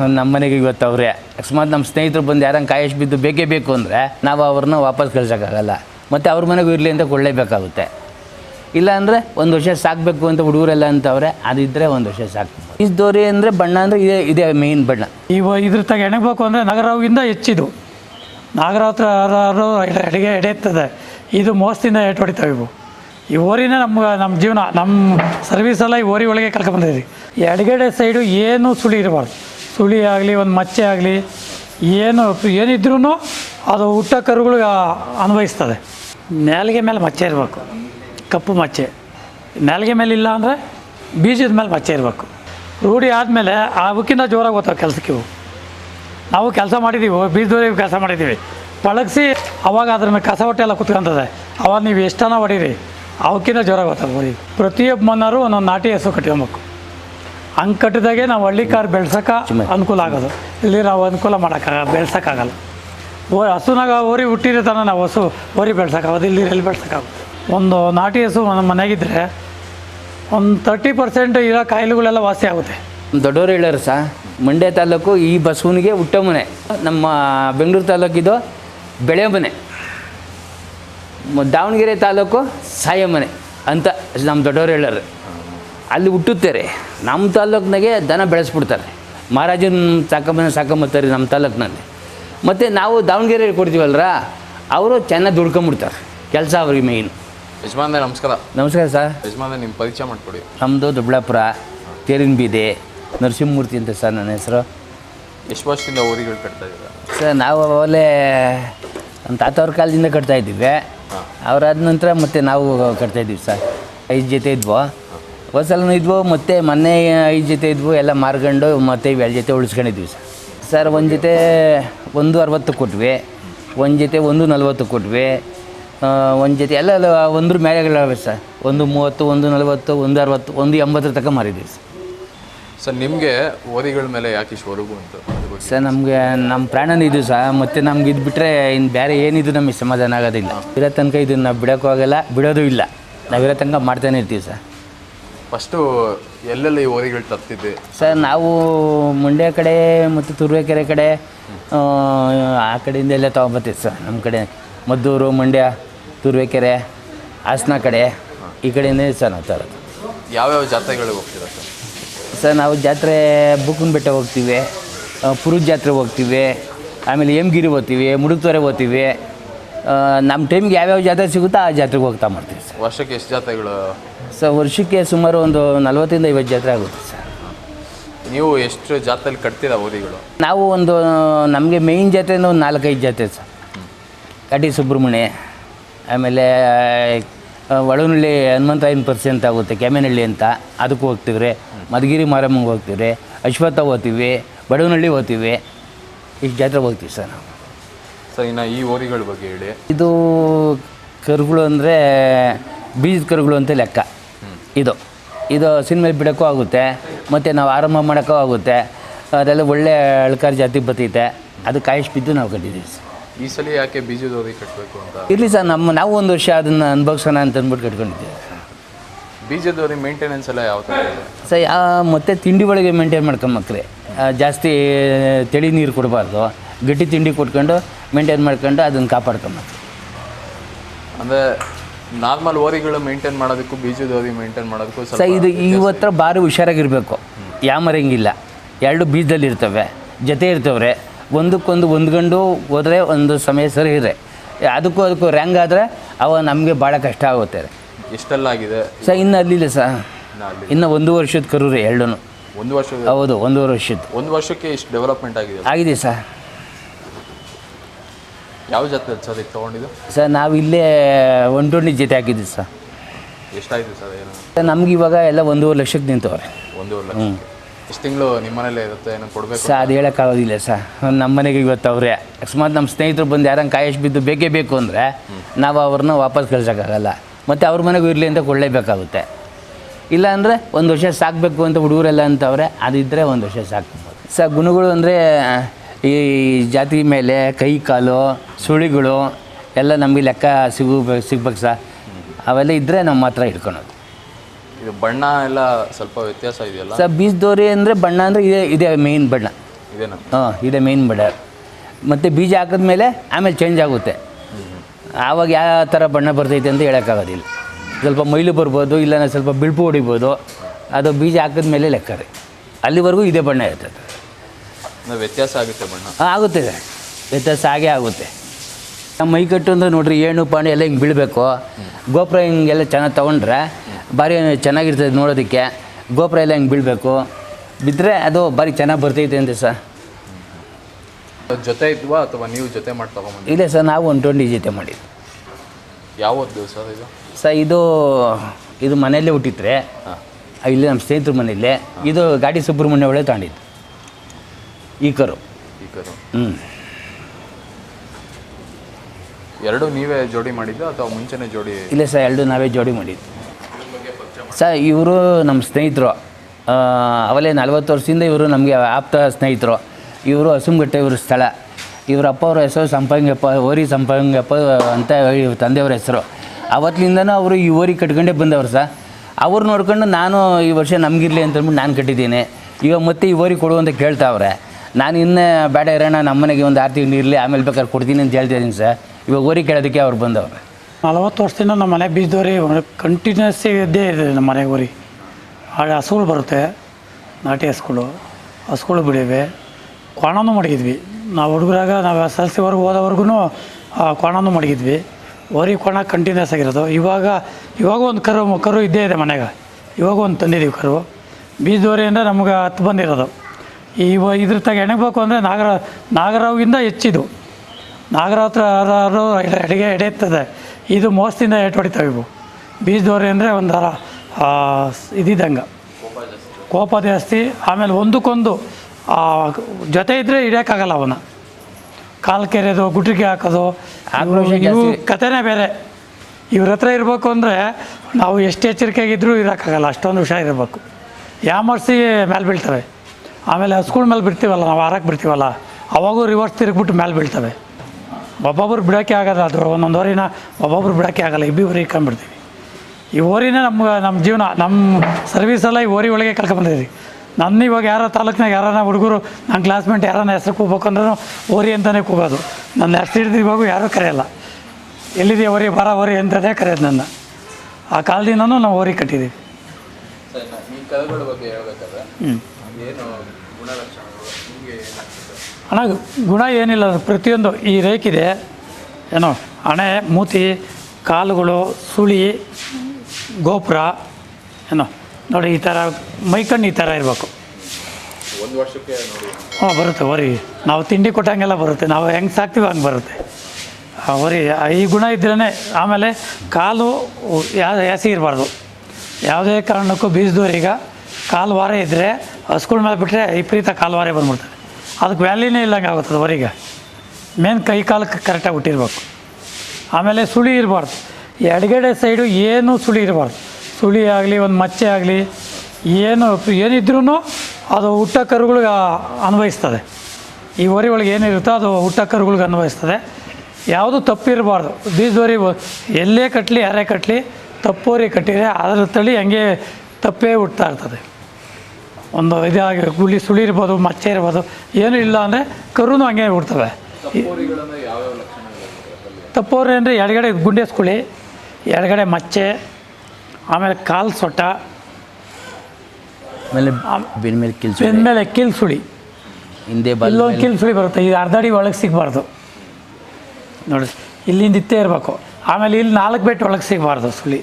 ನಮ್ಮ ಮನೆಗೆ ಇವತ್ತು ಅವರೇ. ಅಕಸ್ಮಾತ್ ನಮ್ಮ ಸ್ನೇಹಿತರು ಬಂದು ಯಾರಂಗೆ ಕಾಯಷ್ಟು ಬಿದ್ದು ಬೇಕೇ ಬೇಕು ಅಂದರೆ ನಾವು ಅವ್ರನ್ನ ವಾಪಸ್ ಕಳ್ಸೋಕ್ಕಾಗಲ್ಲ. ಮತ್ತು ಅವ್ರ ಮನೆಗೂ ಇರಲಿ ಅಂತ ಕೊಳ್ಳೇಬೇಕಾಗುತ್ತೆ. ಇಲ್ಲ ಅಂದರೆ ಒಂದು ವರ್ಷ ಸಾಕಬೇಕು ಅಂತ ಹುಡುಗರೆಲ್ಲ ಅಂತವ್ರೆ ಅದಿದ್ದರೆ ಒಂದು ವರ್ಷ ಸಾಕು ಈ ದೋರಿ ಅಂದರೆ ಬಣ್ಣ ಅಂದರೆ ಇದೇ ಇದೇ ಮೇಯ್ನ್ ಬಣ್ಣ. ಇವ ಇದ್ರ ತಗ ಎಣಗಬೇಕು ಅಂದರೆ ನಗರವಿಂದ ಹೆಚ್ಚಿದು. ನಾಗರ ಹತ್ರ ಯಾರು ಅಡಿಗೆ ಎಡೆಯುತ್ತದೆ ಇದು ಮೋಸದಿಂದ ಎಟ್ ಹೊಡಿತಾವೆ ಇವು. ಈ ಓರಿನೇ ನಮ್ಮ ನಮ್ಮ ಜೀವನ, ನಮ್ಮ ಸರ್ವೀಸೆಲ್ಲ ಈ ಓರಿ ಒಳಗೆ ಕಳ್ಕೊಂಬಂದಿದ್ದೀವಿ ಎಡಗಡೆ ಸೈಡು ಏನು ಸುಳಿ ಇರಬಾರ್ದು. ಸುಳಿ ಆಗಲಿ, ಒಂದು ಮಚ್ಚೆ ಆಗಲಿ, ಏನು ಏನಿದ್ರೂ ಅದು ಹುಟ್ಟ ಕರುಗಳು ಅನ್ವಯಿಸ್ತದೆ. ನಾಲಿಗೆ ಮೇಲೆ ಮಚ್ಚೆ ಇರಬೇಕು. ಕಪ್ಪು ಮಚ್ಚೆ. ನಾಲಿಗೆ ಮೇಲೆ ಇಲ್ಲ ಅಂದರೆ ಬೀಜದ ಮೇಲೆ ಮಚ್ಚೆ ಇರಬೇಕು. ರೂಢಿ ಆದಮೇಲೆ ಅವಕ್ಕಿಂತ ಜೋರಾಗಿ ಹೋಗ್ತಾವೆ ಕೆಲಸಕ್ಕೆ ನಾವು ಕೆಲಸ ಮಾಡಿದ್ದೀವಿ ಬೀಜದವರೆ ಕೆಲಸ ಮಾಡಿದ್ದೀವಿ ಪಳಗಿಸಿ ಅವಾಗ ಅದ್ರ ಮೇಲೆ ಕಸ ಹೊಟ್ಟೆ ಎಲ್ಲ ಕುತ್ಕೊಂತದೆ. ಅವಾಗ ನೀವು ಎಷ್ಟನ ಹೊಡೀರಿ? ಅವಕ್ಕಿಂತ ಜೋರಾಗಿ ಗೊತ್ತಾಗ್ಬೋದು ಪ್ರತಿಯೊಬ್ಬ ಮನ್ನರು ಒಂದೊಂದು ನಾಟಿ ಹೆಸರು ಕಟ್ಕೊಬೇಕು. ಹಂಗೆ ಕಟ್ಟಿದಾಗೆ ನಾವು ಹಳ್ಳಿ ಕಾರ್ ಬೆಳ್ಸೋಕೆ ಅನುಕೂಲ ಆಗೋದು. ಇಲ್ಲಿ ನಾವು ಅನುಕೂಲ ಮಾಡೋಕ್ಕಾಗ ಬೆಳ್ಸೋಕ್ಕಾಗಲ್ಲ. ಓ ಹಸುನಾಗ ಓರಿ ಹುಟ್ಟಿರ್ತಾನೆ ನಾವು ಹಸು ಓರಿ ಬೆಳ್ಸೋಕ್ಕಾಗೋದು ಇಲ್ಲಿ ಎಲ್ಲಿ ಬೆಳ್ಸೋಕ್ಕಾಗೋದು. ಒಂದು ನಾಟಿ ಹಸು ನಮ್ಮ ಮನೆಗಿದ್ರೆ ಒಂದು ತರ್ಟಿ ಪರ್ಸೆಂಟ್ ಇರೋ ಕಾಯಿಲೆಗಳೆಲ್ಲ ವಾಸಿ ಆಗುತ್ತೆ. ದೊಡ್ಡವರು ಹೇಳೋರು ಸಾ ಮಂಡ್ಯ ತಾಲೂಕು ಈ ಬಸವನಿಗೆ ಹುಟ್ಟೋ ಮನೆ. ನಮ್ಮ ಬೆಂಗಳೂರು ತಾಲೂಕಿದು ಬೆಳೆ ಮನೆ. ದಾವಣಗೆರೆ ತಾಲೂಕು ಸಾಯ ಮನೆ ಅಂತ ನಮ್ಮ ದೊಡ್ಡವರು ಹೇಳೋರು ಅಲ್ಲಿ ಹುಟ್ಟುತ್ತಾರೆ. ನಮ್ಮ ತಾಲೂಕಿನಾಗೆ ದನ ಬೆಳೆಸ್ಬಿಡ್ತಾರೆ. ಮಹಾರಾಜನ ಸಾಕಂಬ ಸಾಕೊಂಬತ್ತಾರೆ ನಮ್ಮ ತಾಲೂಕಿನಲ್ಲಿ ಮತ್ತು ನಾವು ದಾವಣಗೆರೆ ಕೊಡ್ತೀವಲ್ರ? ಅವರು ಚೆನ್ನಾಗಿ ದುಡ್ಕೊಂಬಿಡ್ತಾರೆ. ಕೆಲಸ ಅವ್ರಿಗೆ ಮೇಯ್ನ್ ಯಜಮಾನ್ರೆ ನಮಸ್ಕಾರ. ನಮಸ್ಕಾರ ಸರ್. ಯಜಮಾನ್ರೆ ನಿಮ್ಮ ಪರಿಚಯ ಮಾಡಿಕೊಡಿ. ನಮ್ಮದು ದೊಡ್ಡಬಳ್ಳಾಪುರ ತೇರಿನ ಬೀದೆ ನರಸಿಂಹಮೂರ್ತಿ ಅಂತ ಸರ್ ನನ್ನ ಹೆಸರು. ಎಷ್ಟು ವರ್ಷದಿಂದ ಊರಿಗಳು ಕಟ್ತಾ ಇದ್ದೀರಾ? ಸರ್ ನಾವು ಅವಲೇ ನಮ್ಮ ತಾತವ್ರ ಕಾಲದಿಂದ ಕಟ್ತಾ ಇದ್ದೀವಿ. ಅವರಾದ ನಂತರ ಮತ್ತೆ ನಾವು ಕಟ್ತಾ ಇದ್ದೀವಿ ಸರ್. ಐದು ಜೊತೆ ಇದ್ವು. ಹೊಸಲೂ ಇದ್ವು ಮತ್ತೆ ಮೊನ್ನೆ ಐದು ಜೊತೆ ಇದ್ವು ಎಲ್ಲ ಮಾರ್ಕೊಂಡು ಮತ್ತೆ ಇವೆರಡು ಜೊತೆ ಉಳಿಸ್ಕೊಂಡಿದ್ವಿ ಸರ್. ಸರ್ ಒಂದು ಜೊತೆ ಒಂದು ಅರವತ್ತು ಕೊಟ್ವಿ ಒಂದು ಜೊತೆ ಒಂದು ನಲ್ವತ್ತು ಕೊಟ್ವಿ ಒಂದು ಜೊತೆ ಎಲ್ಲ ಒಂದ್ರ ಮೇಲೆ ಸರ್. ಒಂದು ಮೂವತ್ತು ಒಂದು ನಲ್ವತ್ತು ಒಂದು ಅರವತ್ತು ಒಂದು ಎಂಬತ್ತರ ತನಕ ಮಾರಿದ್ದೀವಿ ಸರ್. ಸರ್ ನಿಮಗೆ ಓದಿಗಳ ಮೇಲೆ ಯಾಕೆ ಇಷ್ಟು ಒಲವು ಅಂತ ಸರ್ ನಮಗೆ ನಮ್ಮ ಪ್ರಾಣನ ಇದು ಸಹ ಮತ್ತು ನಮ್ಗೆ ಇದು ಬಿಟ್ಟರೆ ಇನ್ನು ಬೇರೆ ಏನಿದು ನಮಗೆ ಸಮಾಧಾನ ಆಗೋದಿಲ್ಲ. ಇರೋ ತನಕ ಇದನ್ನು ನಾವು ಬಿಡೋಕ್ಕೂ ಆಗಲ್ಲ ಬಿಡೋದು ಇಲ್ಲ. ನಾವಿರೋ ತನಕ ಮಾಡ್ತಾನೆ ಇರ್ತೀವಿ ಸರ್. ಫಸ್ಟು ಎಲ್ಲೆಲ್ಲ ಈ ಓರಿಗಳು ತರ್ತಿದ್ದೆ ಸರ್ ನಾವು ಮಂಡ್ಯ ಕಡೆ ಮತ್ತು ತುರುವೇಕೆರೆ ಕಡೆ ಆ, ಕಡೆಯಿಂದ ಎಲ್ಲ ತೊಗೊಬರ್ತೀವಿ ಸರ್. ನಮ್ಮ ಕಡೆ ಮದ್ದೂರು ಮಂಡ್ಯ ತುರುವೇಕೆರೆ ಹಾಸನ ಕಡೆ ಈ ಕಡೆಯಿಂದ ಸರ್ ನಾವು ತರೋದು. ಯಾವ್ಯಾವ ಜಾತ್ರೆಗಳಿಗೆ ಹೋಗ್ತೀರ ಸರ್? ಸರ್ ನಾವು ಜಾತ್ರೆ ಬುಕ್ಕನ ಬೆಟ್ಟ ಹೋಗ್ತೀವಿ ಪುರುದ್ ಜಾತ್ರೆ ಹೋಗ್ತೀವಿ ಆಮೇಲೆ ಹೇಮಗಿರಿ ಹೋಗ್ತೀವಿ ಮುಡುಕ್ತೊರೆ ಹೋಗ್ತೀವಿ ನಮ್ಮ ಟೈಮ್ಗೆ ಯಾವ್ಯಾವ ಜಾತ್ರೆ ಸಿಗುತ್ತೋ ಆ ಜಾತ್ರೆಗೆ ಹೋಗ್ತಾ ಮಾಡ್ತೀವಿ ಸರ್. ವರ್ಷಕ್ಕೆ ಎಷ್ಟು ಜಾತ್ರೆಗಳು? ಸರ್ ವರ್ಷಕ್ಕೆ ಸುಮಾರು ಒಂದು ನಲ್ವತ್ತರಿಂದ ಐವತ್ತು ಜಾತ್ರೆ ಆಗುತ್ತೆ ಸರ್ ನೀವು ಎಷ್ಟು ಜಾತ್ರೆಲಿ ಕಟ್ತೀರಾ ಊರಿಗಳು? ನಾವು ಒಂದು ನಮಗೆ ಮೇಯ್ನ್ ಜಾತ್ರೆ ಒಂದು ನಾಲ್ಕೈದು ಜಾತ್ರೆ ಸರ್ ಕಟಿ ಸುಬ್ರಹ್ಮಣ್ಯ ಆಮೇಲೆ ಒಳನಳ್ಳಿ ಹನುಮಂತರಾಯನ ಪರಿಚಯ ಅಂತ ಆಗುತ್ತೆ ಕೆಮೆನಹಳ್ಳಿ ಅಂತ. ಅದಕ್ಕೂ ಹೋಗ್ತೀವಿ ರೀ ಮಧುಗಿರಿ ಮಾರಮ್ಮಗೆ ಹೋಗ್ತೀವ್ರಿ. ಅಶ್ವತ್ಥ ಹೋಗ್ತೀವಿ ಬಡವನಹಳ್ಳಿ ಹೋಗ್ತೀವಿ. ಇಷ್ಟು ಜಾತ್ರೆ ಹೋಗ್ತೀವಿ ಸರ್ ನಾವು ಸರ್ ಇನ್ನು ಈ ಓರಿಗಳ ಬಗ್ಗೆ ಹೇಳಿ. ಇದು ಕರುಗಳು ಅಂದರೆ ಬೀಜದ ಕರುಗಳು ಅಂತ ಲೆಕ್ಕ. ಇದು. ಇದು ಸಿನಿಮಾ ಬಿಡೋಕ್ಕೂ ಆಗುತ್ತೆ ಮತ್ತು ನಾವು ಆರಂಭ ಮಾಡೋಕ್ಕೂ ಆಗುತ್ತೆ. ಅದೆಲ್ಲ ಒಳ್ಳೆ ಅಳ್ಕಾರ ಜಾತಿ ಬರ್ತೈತೆ. ಅದು ಕಾಯಿಸ್ ಬಿದ್ದು ನಾವು ಕಟ್ಟಿದ್ದೀವಿ ಸರ್. ಈ ಸಲ ಯಾಕೆ ಬೀಜದ ಹೋಗಿ ಕಟ್ಟಬೇಕು ಅಂತ? ಇರಲಿ ಸರ್ ನಮ್ಮ ನಾವು ಒಂದು ವರ್ಷ ಅದನ್ನು ಅನುಭವಿಸೋಣ ಅಂತ ಅಂದ್ಬಿಟ್ಟು ಕಟ್ಕೊಂಡಿದ್ದೀವಿ ಬೀಜದವ್ರಿಗೆ ಮೇಂಟೆನೆನ್ಸ್ ಎಲ್ಲ ಯಾವ ಥರ ಇದೆ? ಸೊ ಯಾ ಮತ್ತು ತಿಂಡಿ ಒಳಗೆ ಮೇಂಟೈನ್ ಮಕ್ಕಳೇ ಜಾಸ್ತಿ ತಳಿ ನೀರು ಕೊಡಬಾರ್ದು. ಗಟ್ಟಿ ತಿಂಡಿ ಕೊಟ್ಕೊಂಡು ಮೇಂಟೈನ್ ಮಾಡ್ಕೊಂಡು ಅದನ್ನು ಕಾಪಾಡ್ಕೊಂಬ ಅಂದರೆ ನಾರ್ಮಲ್ ಓರಿಗಳು ಮೇಂಟೈನ್ ಮಾಡೋದಕ್ಕೂ ಬೀಜದ ಓರಿ ಮೇಂಟೈನ್ ಮಾಡೋದಕ್ಕೂ ಸ್ವಲ್ಪ ಇದು ಇವತ್ತರ ಭಾರಿ ಹುಷಾರಾಗಿರಬೇಕು. ಯಾಮರಂಗಿಲ್ಲ. ಎರಡು ಬೀಜದಲ್ಲಿ ಇರ್ತವೆ. ಜೊತೆ ಇರ್ತವ್ರೆ. ಒಂದಕ್ಕೊಂದು ಹೊಂದ್ಕೊಂಡು ಹೋದರೆ ಒಂದು ಸಮಯ ಸರಿ ಇದೆ. ಅದಕ್ಕೂ ಅದಕ್ಕೂ ರ್ಯಾಂಗ್ ಆದರೆ ಅವ ನಮಗೆ ಭಾಳ ಕಷ್ಟ ಆಗುತ್ತೆ. ಎಷ್ಟೆಲ್ಲ ಆಗಿದೆ? ಸರ್ ಇನ್ನು ಅಲ್ಲಿಲ್ಲ ಸರ್. ಇನ್ನು ಒಂದು ವರ್ಷದ ಕರು ರೀ ಎರಡೂ ಒಂದು ವರ್ಷ ಹೌದು ಒಂದೂವರೆ ವರ್ಷದ ಒಂದು ವರ್ಷಕ್ಕೆ ಇಷ್ಟು ಡೆವಲಪ್ಮೆಂಟ್ ಆಗಿದೆ? ಆಗಿದೆ ಸರ್. ಯಾವ ಜಾತ್ರೆ ಸರ್ ಇದು ತೊಗೊಂಡಿದ್ದು? ಸರ್ ನಾವು ಇಲ್ಲೇ ಒಂಟೊಂಡಿ ಜೊತೆ ಹಾಕಿದ್ವಿ ಸರ್. ಎಷ್ಟಾಯಿತು ಸರ್ ಏನು? ಸರ್ ನಮ್ಗೆ ಇವಾಗ ಎಲ್ಲ ಒಂದೂವರೆ ಲಕ್ಷಕ್ಕೆ ನಿಂತವ್ರೆ. ಒಂದೂವರೆ ಲಕ್ಷ ಎಷ್ಟು ತಿಂಗಳು ನಿಮ್ಮ ಮನೇಲೇ ಇರುತ್ತೆ? ಏನೋ ಕೊಡಬೇಕು ಸರ್ ಅದು ಹೇಳೋಕ್ಕಾಗೋದಿಲ್ಲ ಸರ್. ನಮ್ಮ ಮನೆಗೆ ಇವತ್ತು ಅವರೇ. ಅಕಸ್ಮಾತ್ ನಮ್ಮ ಸ್ನೇಹಿತರು ಬಂದು ಯಾರಂಗೆ ಕಾಯಷ್ಟು ಬಿದ್ದು ಬೇಕೇ ಬೇಕು ಅಂದರೆ ನಾವು ಅವ್ರನ್ನ ವಾಪಸ್ ಕಳ್ಸೋಕ್ಕಾಗಲ್ಲ. ಮತ್ತು ಅವ್ರ ಮನೆಗೂ ಇರಲಿ ಅಂತ ಕೊಡಲೇಬೇಕಾಗುತ್ತೆ ಇಲ್ಲ ಅಂದರೆ ಒಂದು ವರ್ಷ ಸಾಕಬೇಕು ಅಂತ ಹುಡುಗರೆಲ್ಲ ಅಂತವ್ರೆ ಅದಿದ್ದರೆ ಒಂದು ವರ್ಷ ಸಾಕ್ಬೋದು. ಸರ್ ಗುಣಗಳು ಅಂದರೆ ಈ ಜಾತಿ ಮೇಲೆ ಕೈ ಕಾಲು ಸುಳಿಗಳು ಎಲ್ಲ ನಮಗೆ ಲೆಕ್ಕ ಸಿಗು ಸಿಗ್ಬೇಕು ಸರ್ ಅವೆಲ್ಲ ಇದ್ದರೆ ನಮ್ಮ ಹತ್ರ ಇಟ್ಕೊಳೋದು ಇದು ಬಣ್ಣ ಎಲ್ಲ ಸ್ವಲ್ಪ ವ್ಯತ್ಯಾಸ ಇದೆಯಲ್ಲ? ಸರ್ ಬೀಜದೋರಿ ಅಂದರೆ ಬಣ್ಣ ಅಂದರೆ ಇದೇ ಇದೇ ಮೇಯ್ನ್ ಬಣ್ಣ. ಇದೇನಾ? ಹಾಂ ಇದೆ ಮೇಯ್ನ್ ಬಣ್ಣ. ಮತ್ತು ಬೀಜ ಹಾಕಿದ್ಮೇಲೆ ಆಮೇಲೆ ಚೇಂಜ್ ಆಗುತ್ತೆ. ಆವಾಗ ಯಾವ ಥರ ಬಣ್ಣ ಬರ್ತೈತೆ ಅಂತ ಹೇಳೋಕ್ಕಾಗೋದಿಲ್ಲ. ಸ್ವಲ್ಪ ಮೈಲು ಬರ್ಬೋದು ಇಲ್ಲ ಸ್ವಲ್ಪ ಬಿಳುಪು ಹೊಡಿಬೋದು. ಅದು ಬೀಜ ಹಾಕಿದ್ಮೇಲೆ ಲೆಕ್ಕ ರೀ. ಅಲ್ಲಿವರೆಗೂ ಇದೇ ಬಣ್ಣ ಇರ್ತದೆ. ವ್ಯತ್ಯಾಸ ಆಗುತ್ತೆ ಬಣ್ಣ? ಹಾಂ ಆಗುತ್ತೆ ಸರ್. ವ್ಯತ್ಯಾಸ ಆಗೇ ಆಗುತ್ತೆ. ನಮ್ಮ ಮೈಕಟ್ಟು ಅಂದ್ರೆ ನೋಡ್ರಿ ಏಣು ಪಾಣಿ ಎಲ್ಲ ಹಿಂಗೆ ಬೀಳಬೇಕು. ಗೋಪುರ ಹಿಂಗೆಲ್ಲ ಚೆನ್ನಾಗಿ ತೊಗೊಂಡ್ರೆ ಭಾರಿ ಚೆನ್ನಾಗಿರ್ತದೆ ನೋಡೋದಕ್ಕೆ. ಗೋಪುರ ಎಲ್ಲ ಹಿಂಗೆ ಬೀಳಬೇಕು. ಬಿದ್ದರೆ ಅದು ಭಾರಿ ಚೆನ್ನಾಗಿ ಬರ್ತೈತೆ ಅಂತ ಸರ್. ಜೊತೆ ಇದ್ವಾ ಅಥವಾ ನೀವು ಜೊತೆ ಮಾಡಿ ತಗೊಂಬಂದಿ ಇಲ್ಲ ಸರ್ ನಾವು ಒಂದು ಟ್ವೆಂಟಿ ಜೊತೆ ಮಾಡಿದ್ವಿ. ಯಾವತ್ತು ಸರ್ ಇದು? ಸರ್ ಇದು ಇದು ಮನೆಯಲ್ಲೇ ಹುಟ್ಟಿದ್ರೆ ಇಲ್ಲಿ ನಮ್ಮ ಸ್ನೇಹಿತರ ಮನೆಯಲ್ಲೇ. ಇದು ಗಾಡಿ ಸುಬ್ರಹ್ಮಣ್ಯ ಒಳ್ಳೆ ತಗೊಂಡಿದ್ದು. ಈಕರು. ಈಕರು. ಈ ಕರು ಹ್ಞೂ ಎರಡು ನೀವೇ ಜೋಡಿ ಮಾಡಿದ್ದು ಅಥವಾ ಮುಂಚೆನೇ ಜೋಡಿ ಇಲ್ಲ ಸರ್, ಎರಡು ನಾವೇ ಜೋಡಿ ಮಾಡಿದ್ದು. ಸರ್, ಇವರು ನಮ್ಮ ಸ್ನೇಹಿತರು. ಅವಲೇ ನಲ್ವತ್ತು ವರ್ಷದಿಂದ ಇವರು ನಮಗೆ ಆಪ್ತ ಸ್ನೇಹಿತರು. ಇವರು ಹಸುಮಗಟ್ಟೆ ಇವರು ಸ್ಥಳ. ಇವರ ಅಪ್ಪ ಅವ್ರ ಹೆಸರು ಸಂಪಂಗಪ್ಪ, ಓರಿ ಸಂಪಂಗಪ್ಪ ಅಂತ ಇವ್ರ ತಂದೆಯವ್ರ ಹೆಸರು. ಅವತ್ತಿನಿಂದನೂ ಅವರು ಈ ಓರಿ ಕಟ್ಕೊಂಡೇ ಬಂದವರು ಸರ್. ಅವ್ರು ನೋಡ್ಕೊಂಡು ನಾನು ಈ ವರ್ಷ ನಮಗಿರಲಿ ಅಂತಂದ್ಬಿಟ್ಟು ನಾನು ಕಟ್ಟಿದ್ದೀನಿ. ಇವಾಗ ಮತ್ತೆ ಈ ಓರಿ ಕೊಡು ಅಂತ ಕೇಳ್ತಾವ್ರೆ. ನಾನು ಇನ್ನೂ ಬೇಡ ಇರೋಣ ನಮ್ಮನೆಗೆ ಒಂದು ಆರು ತಿಂಗಳು ಇರಲಿ ಆಮೇಲೆ ಬೇಕಾದ್ರೆ ಕೊಡ್ತೀನಿ ಅಂತ ಹೇಳ್ತಾ ಇದ್ದೀನಿ ಸರ್. ಇವಾಗ ಓರಿ ಕೇಳೋದಕ್ಕೆ ಅವ್ರು ಬಂದವ್ರೆ. ನಲವತ್ತು ವರ್ಷದಿಂದ ನಮ್ಮ ಮನೆ ಬೀಜದವ್ರಿ ಕಂಟಿನ್ಯೂಸ್ ಇದ್ದೇ ಇದೆ ನಮ್ಮ ಮನೆ ಊರಿ. ಹಾಗೆ ಹಸುಗಳು ಬರುತ್ತೆ, ನಾಟಿ ಹಸುಗಳು. ಹಸುಗಳು ಬಿಡಿವೆ. ಕೋಣನೂ ಮಡಗಿದ್ವಿ. ನಾವು ಹುಡುಗರಾಗ, ನಾವು ಎಸ್ ಎಲ್ ಸಿವರೆಗೂ ಹೋದವರೆಗೂ ಕ್ವಾಣನೂ ಮಡಗಿದ್ವಿ. ಓರಿ ಕೋಣ ಕಂಟಿನ್ಯೂಸ್ ಆಗಿರೋದು. ಇವಾಗ ಇವಾಗ ಒಂದು ಕರು ಕರು ಇದ್ದೇ ಇದೆ ಮನೆಗೆ. ಇವಾಗ ಒಂದು ತಂದಿದ್ದೀವಿ ಕರು. ಬೀಜದವರಿ ಅಂದರೆ ನಮ್ಗೆ ಹತ್ತು ಬಂದಿರೋದು. ಇವ ಇದ್ರ ತಗ ಎಣಗಬೇಕು ಅಂದರೆ ನಾಗರ ನಾಗರಾವಿಗಿಂತ ಹೆಚ್ಚಿದು. ನಾಗರಾವ್ ಆರು ಎಡೆಗೆ ಅಡಿಗೆ ಎಡೆಯುತ್ತದೆ ಇದು ಮೋಸದಿಂದ ಎಟ್ ಹೊಡಿತಾವೆ ಇವು. ಬೀಜದವ್ರೆ ಅಂದರೆ ಒಂಥರ ಆ, ಇದ್ದಂಗೆ ಕೋಪ ಜಾಸ್ತಿ ಆಮೇಲೆ ಒಂದಕ್ಕೊಂದು ಜೊತೆ ಇದ್ದರೆ ಹಿಡಿಯೋಕ್ಕಾಗಲ್ಲ ಅವನ. ಕಾಲು ಕೆರೆಯೋದು ಗುಟ್ರಿಗೆ ಹಾಕೋದು ಕಥೆನೇ ಬೇರೆ. ಇವ್ರ ಹತ್ರ ಇರಬೇಕು ಅಂದರೆ ನಾವು ಎಷ್ಟು ಎಚ್ಚರಿಕೆಯಾಗಿದ್ದರೂ ಇರೋಕ್ಕಾಗಲ್ಲ ಅಷ್ಟೊಂದು ಹುಷಾರಿರ್ಬೇಕು. ಯಾಮರ್ಸಿ ಮೇಲೆ ಬೀಳ್ತವೆ. ಆಮೇಲೆ ಸ್ಕೂಲ್ ಮೇಲೆ ಬಿಡ್ತೀವಲ್ಲ ನಾವು ಆರಕ್ಕೆ ಬಿಡ್ತೀವಲ್ಲ ಅವಾಗೂ ರಿವರ್ಸ್ ತಿರುಗಿಬಿಟ್ಟು ಮೇಲೆ ಬೀಳ್ತವೆ. ಒಬ್ಬೊಬ್ರು ಬಿಡೋಕ್ಕೆ ಆಗಲ್ಲ ಅದ್ರ ಒಂದೊಂದು ಓರಿನ ಒಬ್ಬೊಬ್ರು ಬಿಡೋಕ್ಕೆ ಆಗಲ್ಲ ಊರಿಗೆ ಕಂಬಿಡ್ತೀವಿ ಈ ಓರಿನೇ ನಮ್ಗೆ ನಮ್ಮ ಜೀವನ ನಮ್ಮ ಸರ್ವೀಸೆಲ್ಲ ಈ ಓರಿ ಒಳಗೆ ಕಲ್ಕೊಂಡ್ಬಂದಿದ್ದೀವಿ ನನ್ನ ಇವಾಗ ಯಾರೋ ತಾಲೂಕಿನಾಗ ಯಾರನ್ನ ಹುಡುಗರು ನನ್ನ ಕ್ಲಾಸ್ಮೇಟ್ ಯಾರನ್ನ ಹೆಸರು ಕೂಗ್ಬೇಕು ಅಂದ್ರೂ ಓರಿ ಅಂತಲೇ ಕೂಗೋದು. ನನ್ನ ಹೆಸರು ಹಿಡಿದು ಇವಾಗೂ ಯಾರೂ ಕರೆಯಲ್ಲ. ಎಲ್ಲಿದೆ ಓರಿ ಬರ ಓರಿ ಅಂತದೇ ಕರೆಯೋದು ನನ್ನ. ಆ ಕಾಲದಿಂದನೂ ನಾವು ಓರಿ ಕಟ್ಟಿದ್ದೀವಿ. ಹ್ಞೂ ಅಣ್ಣ ಗುಣ ಏನಿಲ್ಲ ಪ್ರತಿಯೊಂದು ಈ ರೇಖಿದೆ ಏನೋ ಹಣೆ ಮೂತಿ ಕಾಲುಗಳು ಸುಳಿ ಗೋಪುರ ಏನೋ ನೋಡಿ ಈ ಥರ ಮೈಕಣ್ಣು ಈ ಥರ ಇರಬೇಕು. ಒಂದು ವರ್ಷಕ್ಕೆ ಹಾಂ ಬರುತ್ತೆ ಹೊರಿ ನಾವು ತಿಂಡಿ ಕೊಟ್ಟಂಗೆಲ್ಲ ಬರುತ್ತೆ ನಾವು ಹೆಂಗೆ ಸಾಕ್ತೀವಿ ಹಂಗೆ ಬರುತ್ತೆ. ಹೊರಿ ಈ ಗುಣ ಇದ್ರೇ ಆಮೇಲೆ ಕಾಲು ಯಾವ ಹಸಿ ಇರಬಾರ್ದು. ಯಾವುದೇ ಕಾರಣಕ್ಕೂ ಬೀಜದವರೀಗ ಕಾಲು ವಾರ ಇದ್ದರೆ ಹಸ್ಗಳ ಮೇಲೆ ಬಿಟ್ಟರೆ ವಿಪರೀತ ಕಾಲು ವಾರ ಬಂದ್ಬಿಡ್ತದೆ. ಅದಕ್ಕೆ ವ್ಯಾಲ್ಯೂನೇ ಇಲ್ಲಂಗೆ ಆಗುತ್ತದೆ ಹೊರಿಗೆ. ಮೇನ್ ಕೈ ಕಾಲಕ್ಕೆ ಕರೆಕ್ಟಾಗಿ ಹುಟ್ಟಿರ್ಬೇಕು. ಆಮೇಲೆ ಸುಳಿ ಇರಬಾರ್ದು. ಎಡಗಡೆ ಸೈಡು ಏನೂ ಸುಳಿ ಇರಬಾರ್ದು. ಸುಳಿ ಆಗಲಿ, ಒಂದು ಮಚ್ಚೆ ಆಗಲಿ, ಏನು ಏನಿದ್ರೂ ಅದು ಹುಟ್ಟ ಕರುಗಳಿಗೆ ಅನ್ವಯಿಸ್ತದೆ. ಈ ಹೊರಿ ಒಳಗೆ ಏನಿರುತ್ತೋ ಅದು ಹುಟ್ಟ ಕರುಗಳಿಗೆ ಅನ್ವಯಿಸ್ತದೆ. ಯಾವುದು ತಪ್ಪಿರಬಾರ್ದು. ಬೀಜದೋರಿ ಎಲ್ಲೇ ಕಟ್ಟಲಿ ಯಾರೇ ಕಟ್ಟಲಿ ತಪ್ಪೋರಿ ಕಟ್ಟಿದರೆ ಅದರ ತಳಿ ಹಂಗೆ ತಪ್ಪೇ ಹುಟ್ತಾ ಇರ್ತದೆ. ಒಂದು ಇದಾಗಿ ಗುಳಿ ಸುಳಿ ಇರ್ಬೋದು ಮಚ್ಚೆ ಇರ್ಬೋದು ಏನೂ ಇಲ್ಲ ಅಂದರೆ ಕರುನು ಹಂಗೆ ಬಿಡ್ತವೆ. ತಪ್ಪೋರಿಗಳನ್ನ ಯಾವ್ಯಾವ ಲಕ್ಷಣಗಳು ತಪ್ಪೋರೆ ಅಂದರೆ ಎಡಗಡೆ ಗುಂಡೆ ಸ್ಕುಳಿ ಎಡಗಡೆ ಮಚ್ಚೆ ಆಮೇಲೆ ಕಾಲು ಸೊಟ್ಟ ಆಮೇಲೆ ಬೆನ್ನ ಮೇಲೆ ಕಿಲ್ ಸುಳಿ. ಹಿಂದೆ ಇಲ್ಲೊಂದು ಕಿಲ್ ಸುಳಿ ಬರುತ್ತೆ ಇದು ಅರ್ಧ ಅಡಿ ಒಳಗೆ ಸಿಗಬಾರ್ದು. ನೋಡಿ ಇಲ್ಲಿಂದ ಇತ್ತೇ ಇರಬೇಕು. ಆಮೇಲೆ ಇಲ್ಲಿ ನಾಲ್ಕು ಬೆಟ್ಟು ಒಳಗೆ ಸಿಗಬಾರ್ದು ಸುಳಿ.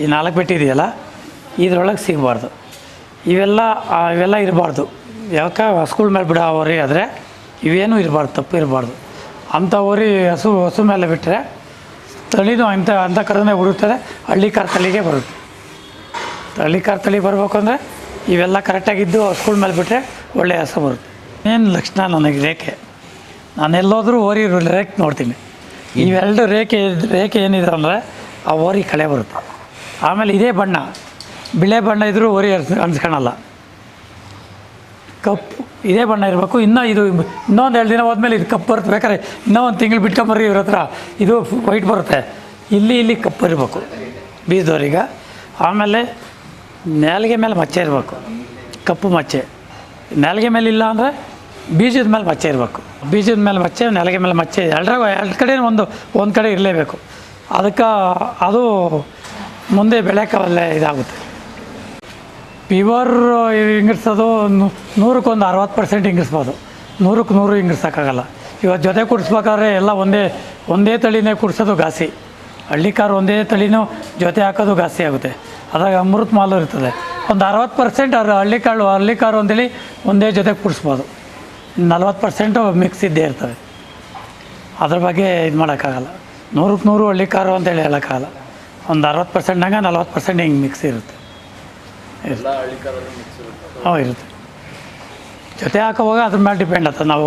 ಈ ನಾಲ್ಕು ಬೆಟ್ಟು ಇದೆಯಲ್ಲ ಇದ್ರೊಳಗೆ ಸಿಗಬಾರ್ದು. ಇವೆಲ್ಲ ಇವೆಲ್ಲ ಇರಬಾರ್ದು. ಯಾಕೆ? ಹಸುಗಳ ಮೇಲೆ ಬಿಡೋ ಹೊರಿ ಆದರೆ ಇವೇನು ಇರಬಾರ್ದು ತಪ್ಪು ಇರಬಾರ್ದು. ಅಂಥ ಹೊರಿ ಹಸು ಹಸು ಮೇಲೆ ಬಿಟ್ಟರೆ ತಳಿನೂ ಅಂಥ ಅಂಥ ಕರನೇ ಹುಡುಕ್ತದೆ ಹಳ್ಳಿ ಕಾರ್ ತಳಿಗೆ ಬರುತ್ತೆ. ಹಳ್ಳಿ ಕಾರ್ ತಳಿ ಬರಬೇಕು ಅಂದರೆ ಇವೆಲ್ಲ ಕರೆಕ್ಟಾಗಿದ್ದು ಸ್ಕೂಲ್ ಮೇಲೆ ಬಿಟ್ಟರೆ ಒಳ್ಳೆಯ ಹಸು ಬರುತ್ತೆ. ಏನು ಲಕ್ಷಣ ನನಗೆ ರೇಖೆ? ನಾನು ಎಲ್ಲೋದರೂ ಓರಿ ರೇಖೆ ನೋಡ್ತೀನಿ. ಇವೆರಡು ರೇಖೆ ರೇಖೆ ಏನಿದೆ ಅಂದರೆ ಆ ಓರಿ ಕಳೆ ಬರುತ್ತೆ. ಆಮೇಲೆ ಇದೇ ಬಣ್ಣ. ಬಿಳೆ ಬಣ್ಣ ಇದ್ದರೂ ಓರಿ ಅನ್ಸ್- ಅನ್ಸ್ಕೊಳಲ್ಲ ಕಪ್ಪು ಇದೇ ಬಣ್ಣ ಇರಬೇಕು, ಇನ್ನೂ ಇದು ಇನ್ನೊಂದು ಎರಡು ದಿನ ಹೋದ್ಮೇಲೆ ಇದು ಕಪ್ಪು ಬರುತ್ತೆ. ಬೇಕಾದ್ರೆ ಇನ್ನೂ ಒಂದು ತಿಂಗಳು ಬಿಟ್ಕೊಂಬರ್ರಿ ಇವ್ರ ಹತ್ರ. ಇದು ವೈಟ್ ಬರುತ್ತೆ. ಇಲ್ಲಿ ಇಲ್ಲಿ ಕಪ್ಪು ಇರಬೇಕು. ಬೀಜದವ್ರಿಗೆ ಆಮೇಲೆ ನೆಲಗೆ ಮೇಲೆ ಮಚ್ಚೆ ಇರಬೇಕು. ಕಪ್ಪು ಮಚ್ಚೆ. ನೆಲಗೆ ಮೇಲೆ ಇಲ್ಲ ಅಂದರೆ ಬೀಜದ ಮೇಲೆ ಮಚ್ಚೆ ಇರಬೇಕು. ಬೀಜದ ಮೇಲೆ ಮಚ್ಚೆ ನೆಲಗೆ ಮೇಲೆ ಮಚ್ಚೆ. ಎರಡರಾಗ ಎರಡು ಕಡೆ ಒಂದು ಒಂದು ಕಡೆ ಇರಲೇಬೇಕು. ಅದಕ್ಕೆ ಅದು ಮುಂದೆ ಬೆಳೆಯೋಕ್ಕೆ ಇದಾಗುತ್ತೆ. ಪ್ಯೂರ್ ಇಂಗಿರ್ಸೋದು ನೂ- ನೂರಕ್ಕೊಂದು ಅರವತ್ತು ಪರ್ಸೆಂಟ್ ಇಂಗಿಸ್ಬೋದು ನೂರಕ್ಕೆ ನೂರು ಇಂಗಿರ್ಸೋಕ್ಕಾಗಲ್ಲ ಇವಾಗ ಜೊತೆ ಕುಡಿಸ್ಬೇಕಾದ್ರೆ ಎಲ್ಲ ಒಂದೇ ಒಂದೇ ತಳಿನೇ ಕುಡಿಸೋದು ಘಾಸಿ. ಹಳ್ಳಿ ಕಾರು ಒಂದೇ ತಳಿನೂ ಜೊತೆ ಹಾಕೋದು ಘಾಸಿ ಆಗುತ್ತೆ. ಅದಾಗ ಅಮೃತ ಮಾಲು ಇರ್ತದೆ. ಒಂದು ಅರವತ್ತು ಪರ್ಸೆಂಟ್ ಅವ್ರು ಹಳ್ಳಿ ಕಾಳು ಹಳ್ಳಿ ಕಾರು ಅಂತೇಳಿ ಒಂದೇ ಜೊತೆ ಕುಡಿಸ್ಬೋದು. ನಲ್ವತ್ತು ಪರ್ಸೆಂಟು ಮಿಕ್ಸ್ ಇದ್ದೇ ಇರ್ತವೆ. ಅದ್ರ ಬಗ್ಗೆ ಇದು ಮಾಡೋಕ್ಕಾಗಲ್ಲ. ನೂರಕ್ಕೆ ನೂರು ಹಳ್ಳಿ ಕಾರು ಅಂತೇಳಿ ಹೇಳೋಕ್ಕಾಗಲ್ಲ. ಒಂದು ಅರವತ್ತು ಪರ್ಸೆಂಟ್ನಾಗ ನಲ್ವತ್ತು ಪರ್ಸೆಂಟ್ ಹಿಂಗೆ ಮಿಕ್ಸ್ ಇರುತ್ತೆ. ಮಿಕ್ಸ್ ಇರುತ್ತೆ. ಜೊತೆ ಹಾಕೋವಾಗ ಅದ್ರ ಮೇಲೆ ಡಿಪೆಂಡ್ ಆಗ್ತದೆ. ನಾವು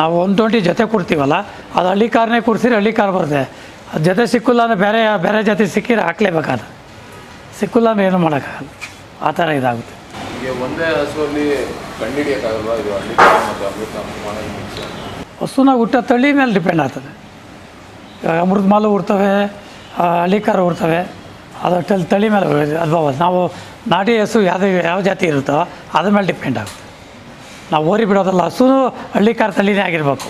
ನಾವು ಒಂದು ಟ್ವೆಂಟಿ ಜೊತೆ ಕೊಡ್ತೀವಲ್ಲ ಅದು ಹಳ್ಳಿ ಕಾರ್ನೇ ಕೊಡ್ಸಿದ್ರೆ ಹಳ್ಳಿ ಕಾರ್ ಬರುತ್ತೆ. ಅದು ಜೊತೆ ಸಿಕ್ಕಿಲ್ಲ ಅಂದರೆ ಬೇರೆ ಬೇರೆ ಜೊತೆ ಸಿಕ್ಕಿದ್ರೆ ಹಾಕ್ಲೇಬೇಕಾದ. ಸಿಕ್ಕಿಲ್ಲ ಅಂದ್ರೆ ಏನು ಮಾಡೋಕ್ಕಾಗಲ್ಲ. ಆ ಥರ ಇದಾಗುತ್ತೆ. ಹಸುನ ಒಂದೇ ಹಸುವಲ್ಲಿ ಹುಟ್ಟೋ ತಳಿ ಮೇಲೆ ಡಿಪೆಂಡ್ ಆಗ್ತದೆ. ಅಮೃತ ಮಾಲು ಹುಡ್ತವೆ ಹಳ್ಳಿ ಕಾರು ಹುಡ್ತವೆ. ಅದು ತಳಿ ತಳಿ ಮೇಲೆ ಅಲ್ವಾ ನಾವು ನಾಟಿ ಹಸು ಯಾವ್ದು ಯಾವ ಜಾತಿ ಇರುತ್ತೋ ಅದ್ರ ಮೇಲೆ ಡಿಪೆಂಡ್ ಆಗುತ್ತೆ. ನಾವು ಓರಿ ಬಿಡೋದಲ್ಲ ಹಸು ಹಳ್ಳಿ ಕಾರ್ ತಳಿನೇ ಆಗಿರ್ಬೇಕು.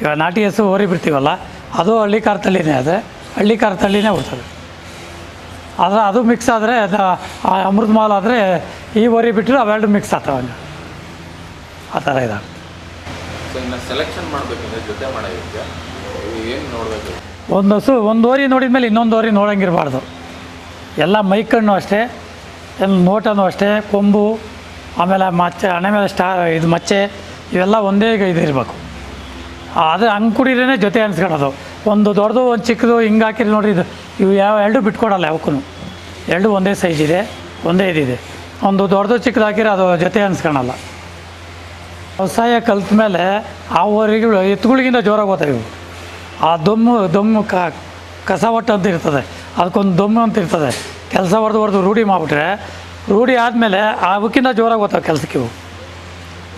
ಇವಾಗ ನಾಟಿ ಹಸು ಓರಿ ಬಿಡ್ತೀವಲ್ಲ ಅದು ಹಳ್ಳಿ ಕಾರ್ ತಳಿನೇ ಆದರೆ ಹಳ್ಳಿ ಕಾರ್ ತಳಿನೇ ಹುಡ್ತದೆ ಆದರೆ ಅದು ಮಿಕ್ಸ್ ಆದರೆ ಅಮೃತ ಮಾಲ್ ಆದರೆ ಈ ಓರಿ ಬಿಟ್ಟರೆ ಅವೆರಡು ಮಿಕ್ಸ್ ಆಗ್ತವೆ ಆ ಥರ ಇದಾಗುತ್ತೆ. ಸೊ ಇನ್ನು ಸೆಲೆಕ್ಷನ್ ಮಾಡಬೇಕಂದ್ರೆ ಜೊತೆ ಮಾಡೋದಕ್ಕೆ ಏನು ನೋಡಬೇಕು? ಒಂದು ಹಸು ಒಂದು ಓರಿ ನೋಡಿದ ಮೇಲೆ ಇನ್ನೊಂದು ಓರಿ ನೋಡಂಗಿರಬಾರ್ದು. ಎಲ್ಲ ಮೈಕಣ್ಣು ಅಷ್ಟೇ, ಎಲ್ಲ ನೋಟನೂ ಅಷ್ಟೇ, ಕೊಂಬು, ಆಮೇಲೆ ಮಚ್ಚೆ, ಹಣೆ ಮೇಲೆ ಸ್ಟಾ, ಇದು ಮಚ್ಚೆ, ಇವೆಲ್ಲ ಒಂದೇ ಇದಿರಬೇಕು ಇರಬೇಕು. ಅದು ಹಂಗೆ ಕುಡಿದ್ರೇ ಜೊತೆ ಅನ್ಸ್ಕೊಳೋದು. ಒಂದು ದೊಡ್ಡದು, ಒಂದು ಚಿಕ್ಕದು, ಹಿಂಗೆ ಹಾಕಿರಿ ನೋಡ್ರಿ ಇದು, ಇವು ಯಾವ, ಎರಡು ಬಿಟ್ಕೊಡಲ್ಲ ಯಾವಕ್ಕೂ ಎರಡು ಒಂದೇ ಸೈಜ್ ಇದೆ, ಒಂದೇ ಇದಿದೆ. ಒಂದು ದೊಡ್ಡದು, ಚಿಕ್ಕದು ಹಾಕಿರೋ ಅದು ಜೊತೆ ಅನ್ಸ್ಕೊಳಲ್ಲ. ವ್ಯವಸಾಯ ಕಲ್ತ ಮೇಲೆ ಆ ಊರಿಗೆ ಎತ್ತುಗಳಿಗಿಂತ ಜೋರಾಗಿ ಇವು ಆ ದೊಮ್ಮು ದೊಮ್ಮು ಕ, ಕಸ ಒಟ್ಟು ಅಂತ ಇರ್ತದೆ. ಅದಕ್ಕೊಂದು ದೊಮ್ಮು ಅಂತ ಇರ್ತದೆ. ಕೆಲಸ ಹೊಡೆದು ಹೊಡೆದು ರೂಢಿ ಮಾಡಿಬಿಟ್ರೆ, ರೂಢಿ ಆದಮೇಲೆ ಅವಕ್ಕಿಂತ ಜೋರಾಗಿ ಹೋಗ್ತವೆ ಕೆಲಸಕ್ಕೆ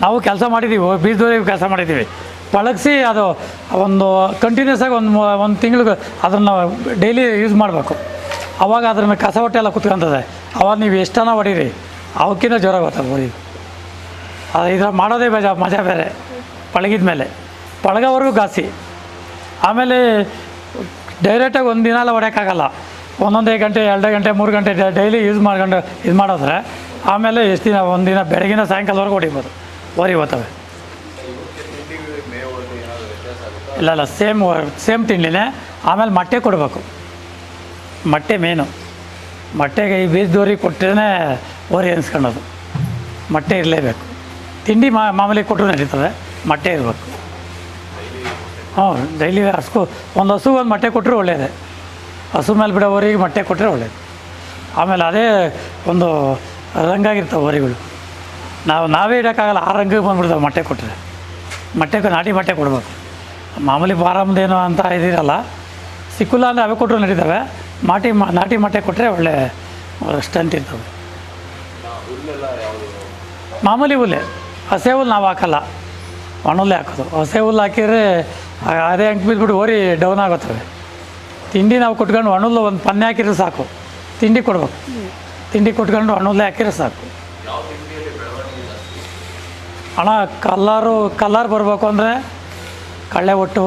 ನಾವು ಕೆಲಸ ಮಾಡಿದ್ದೀವಿ ಬೀಜದವರೆಗೆ ಕೆಲಸ ಮಾಡಿದ್ದೀವಿ ಪಳಗಿಸಿ ಅದು ಒಂದು ಕಂಟಿನ್ಯೂಸ್ ಆಗಿ ಒಂದು ಒಂದು ತಿಂಗಳಿಗೆ ಅದನ್ನು ಡೈಲಿ ಯೂಸ್ ಮಾಡಬೇಕು. ಅವಾಗ ಅದ್ರ ಮೇಲೆ ಕಸ ಹೊಟ್ಟೆ ಎಲ್ಲ ಕುತ್ಕೊಂತದೆ. ಅವಾಗ ನೀವು ಎಷ್ಟನ ಹೊಡೀರಿ? ಅವಕ್ಕಿಂತ ಜೋರಾಗಿ ಗೊತ್ತಾಗ ಹೊಡಿ ಅದು ಇದ್ರ ಮಾಡೋದೇ ಬೇಜ, ಮಜಾ ಬೇರೆ. ಪಳಗಿದ ಮೇಲೆ. ಪಳಗವರೆಗೂ ಗಾಸಿ ಆಮೇಲೆ ಡೈರೆಕ್ಟಾಗಿ ಒಂದು ದಿನ ಎಲ್ಲ ಹೊಡ್ಯೋಕ್ಕಾಗಲ್ಲ. ಒಂದೊಂದೇ ಗಂಟೆ, ಎರಡು ಗಂಟೆ, ಮೂರು ಗಂಟೆ ಡೈಲಿ ಯೂಸ್ ಮಾಡ್ಕೊಂಡು ಇದು ಮಾಡಿದ್ರೆ ಆಮೇಲೆ ಎಷ್ಟು ದಿನ ಒಂದು ದಿನ ಬೆಳಗಿನ ಸಾಯಂಕಾಲವರೆಗೂ ಹೊಡಿಬೋದು ಓರಿ ಹೋಗ್ತವೆ ಇಲ್ಲ ಇಲ್ಲ ಸೇಮ್ ಸೇಮ್ ತಿಂಡಿನೇ, ಆಮೇಲೆ ಮೊಟ್ಟೆ ಕೊಡಬೇಕು. ಮೊಟ್ಟೆ ಮೇನು ಮೊಟ್ಟೆಗೆ ಈ ಬೀಜದೋರಿ ಕೊಟ್ಟರೆ ಓರಿ ಅನ್ಸ್ಕೊಳ್ಳೋದು ಮೊಟ್ಟೆ ಇರಲೇಬೇಕು. ತಿಂಡಿ ಮಾಮೂಲಿ ಕೊಟ್ಟರು ನಡೀತದೆ, ಮೊಟ್ಟೆ ಇರಬೇಕು. ಹ್ಞೂ ಡೈಲಿ ಹಸ್ಕು ಒಂದು ಹಸು ಒಂದು ಮೊಟ್ಟೆ ಕೊಟ್ಟರು ಒಳ್ಳೆಯದೇ ಹಸು ಮೇಲೆ ಬಿಡೋ ಊರಿಗೆ ಮೊಟ್ಟೆ ಕೊಟ್ಟರೆ ಒಳ್ಳೆಯದು ಆಮೇಲೆ ಅದೇ ಒಂದು ರಂಗಾಗಿರ್ತವೆ ಹೊರಿಗಳು. ನಾವು, ನಾವೇ ಇಡೋಕ್ಕಾಗಲ್ಲ, ಆ ರಂಗಕ್ಕೆ ಬಂದ್ಬಿಡ್ತಾವೆ ಮೊಟ್ಟೆ ಕೊಟ್ಟರೆ ಮೊಟ್ಟೆ ನಾಟಿ ಮೊಟ್ಟೆ ಕೊಡಬೇಕು. ಮಾಮೂಲಿ ಬಾರಾಮದೇನೋ ಅಂತ ಇದಿರಲ್ಲ, ಸಿಕ್ಕಿಲ್ಲ ಅಂದರೆ ಅವೇ ಕೊಟ್ಟರು ನಡೀತವೆ. ಮಾಟಿ ನಾಟಿ ಮೊಟ್ಟೆ ಕೊಟ್ಟರೆ ಒಳ್ಳೆ ಸ್ಟ್ರೆಂತ್ ಇರ್ತವೆ. ಮಾಮೂಲಿ ಹುಲ್ಲೆ, ಹಸೆ ಹುಲ್ಲು ನಾವು ಹಾಕಲ್ಲ. ಒಣ ಹುಲ್ಲೆ ಹಾಕೋದು. ಹಸೆ ಹುಲ್ಲು ಹಾಕಿದರೆ ಅದೇ ಅಂಕ್ ಬಿದ್ದುಬಿಟ್ಟು ಓರಿ ಡೌನ್ ಆಗುತ್ತವೆ ತಿಂಡಿ ನಾವು ಕೊಟ್ಕೊಂಡು ಒಣ ಒಂದು ಪನ್ನೆ ಹಾಕಿದ್ರೆ ಸಾಕು. ತಿಂಡಿ ಕೊಡ್ಬೇಕು. ತಿಂಡಿ ಕೊಟ್ಕೊಂಡು ಒಣ ಹುಲ್ಲೆ ಹಾಕಿದ್ರೆ ಸಾಕು. ಹಣ ಕಲ್ಲರು ಕಲ್ಲರ್ ಬರಬೇಕು ಅಂದರೆ ಕಳ್ಳೆ ಒಟ್ಟು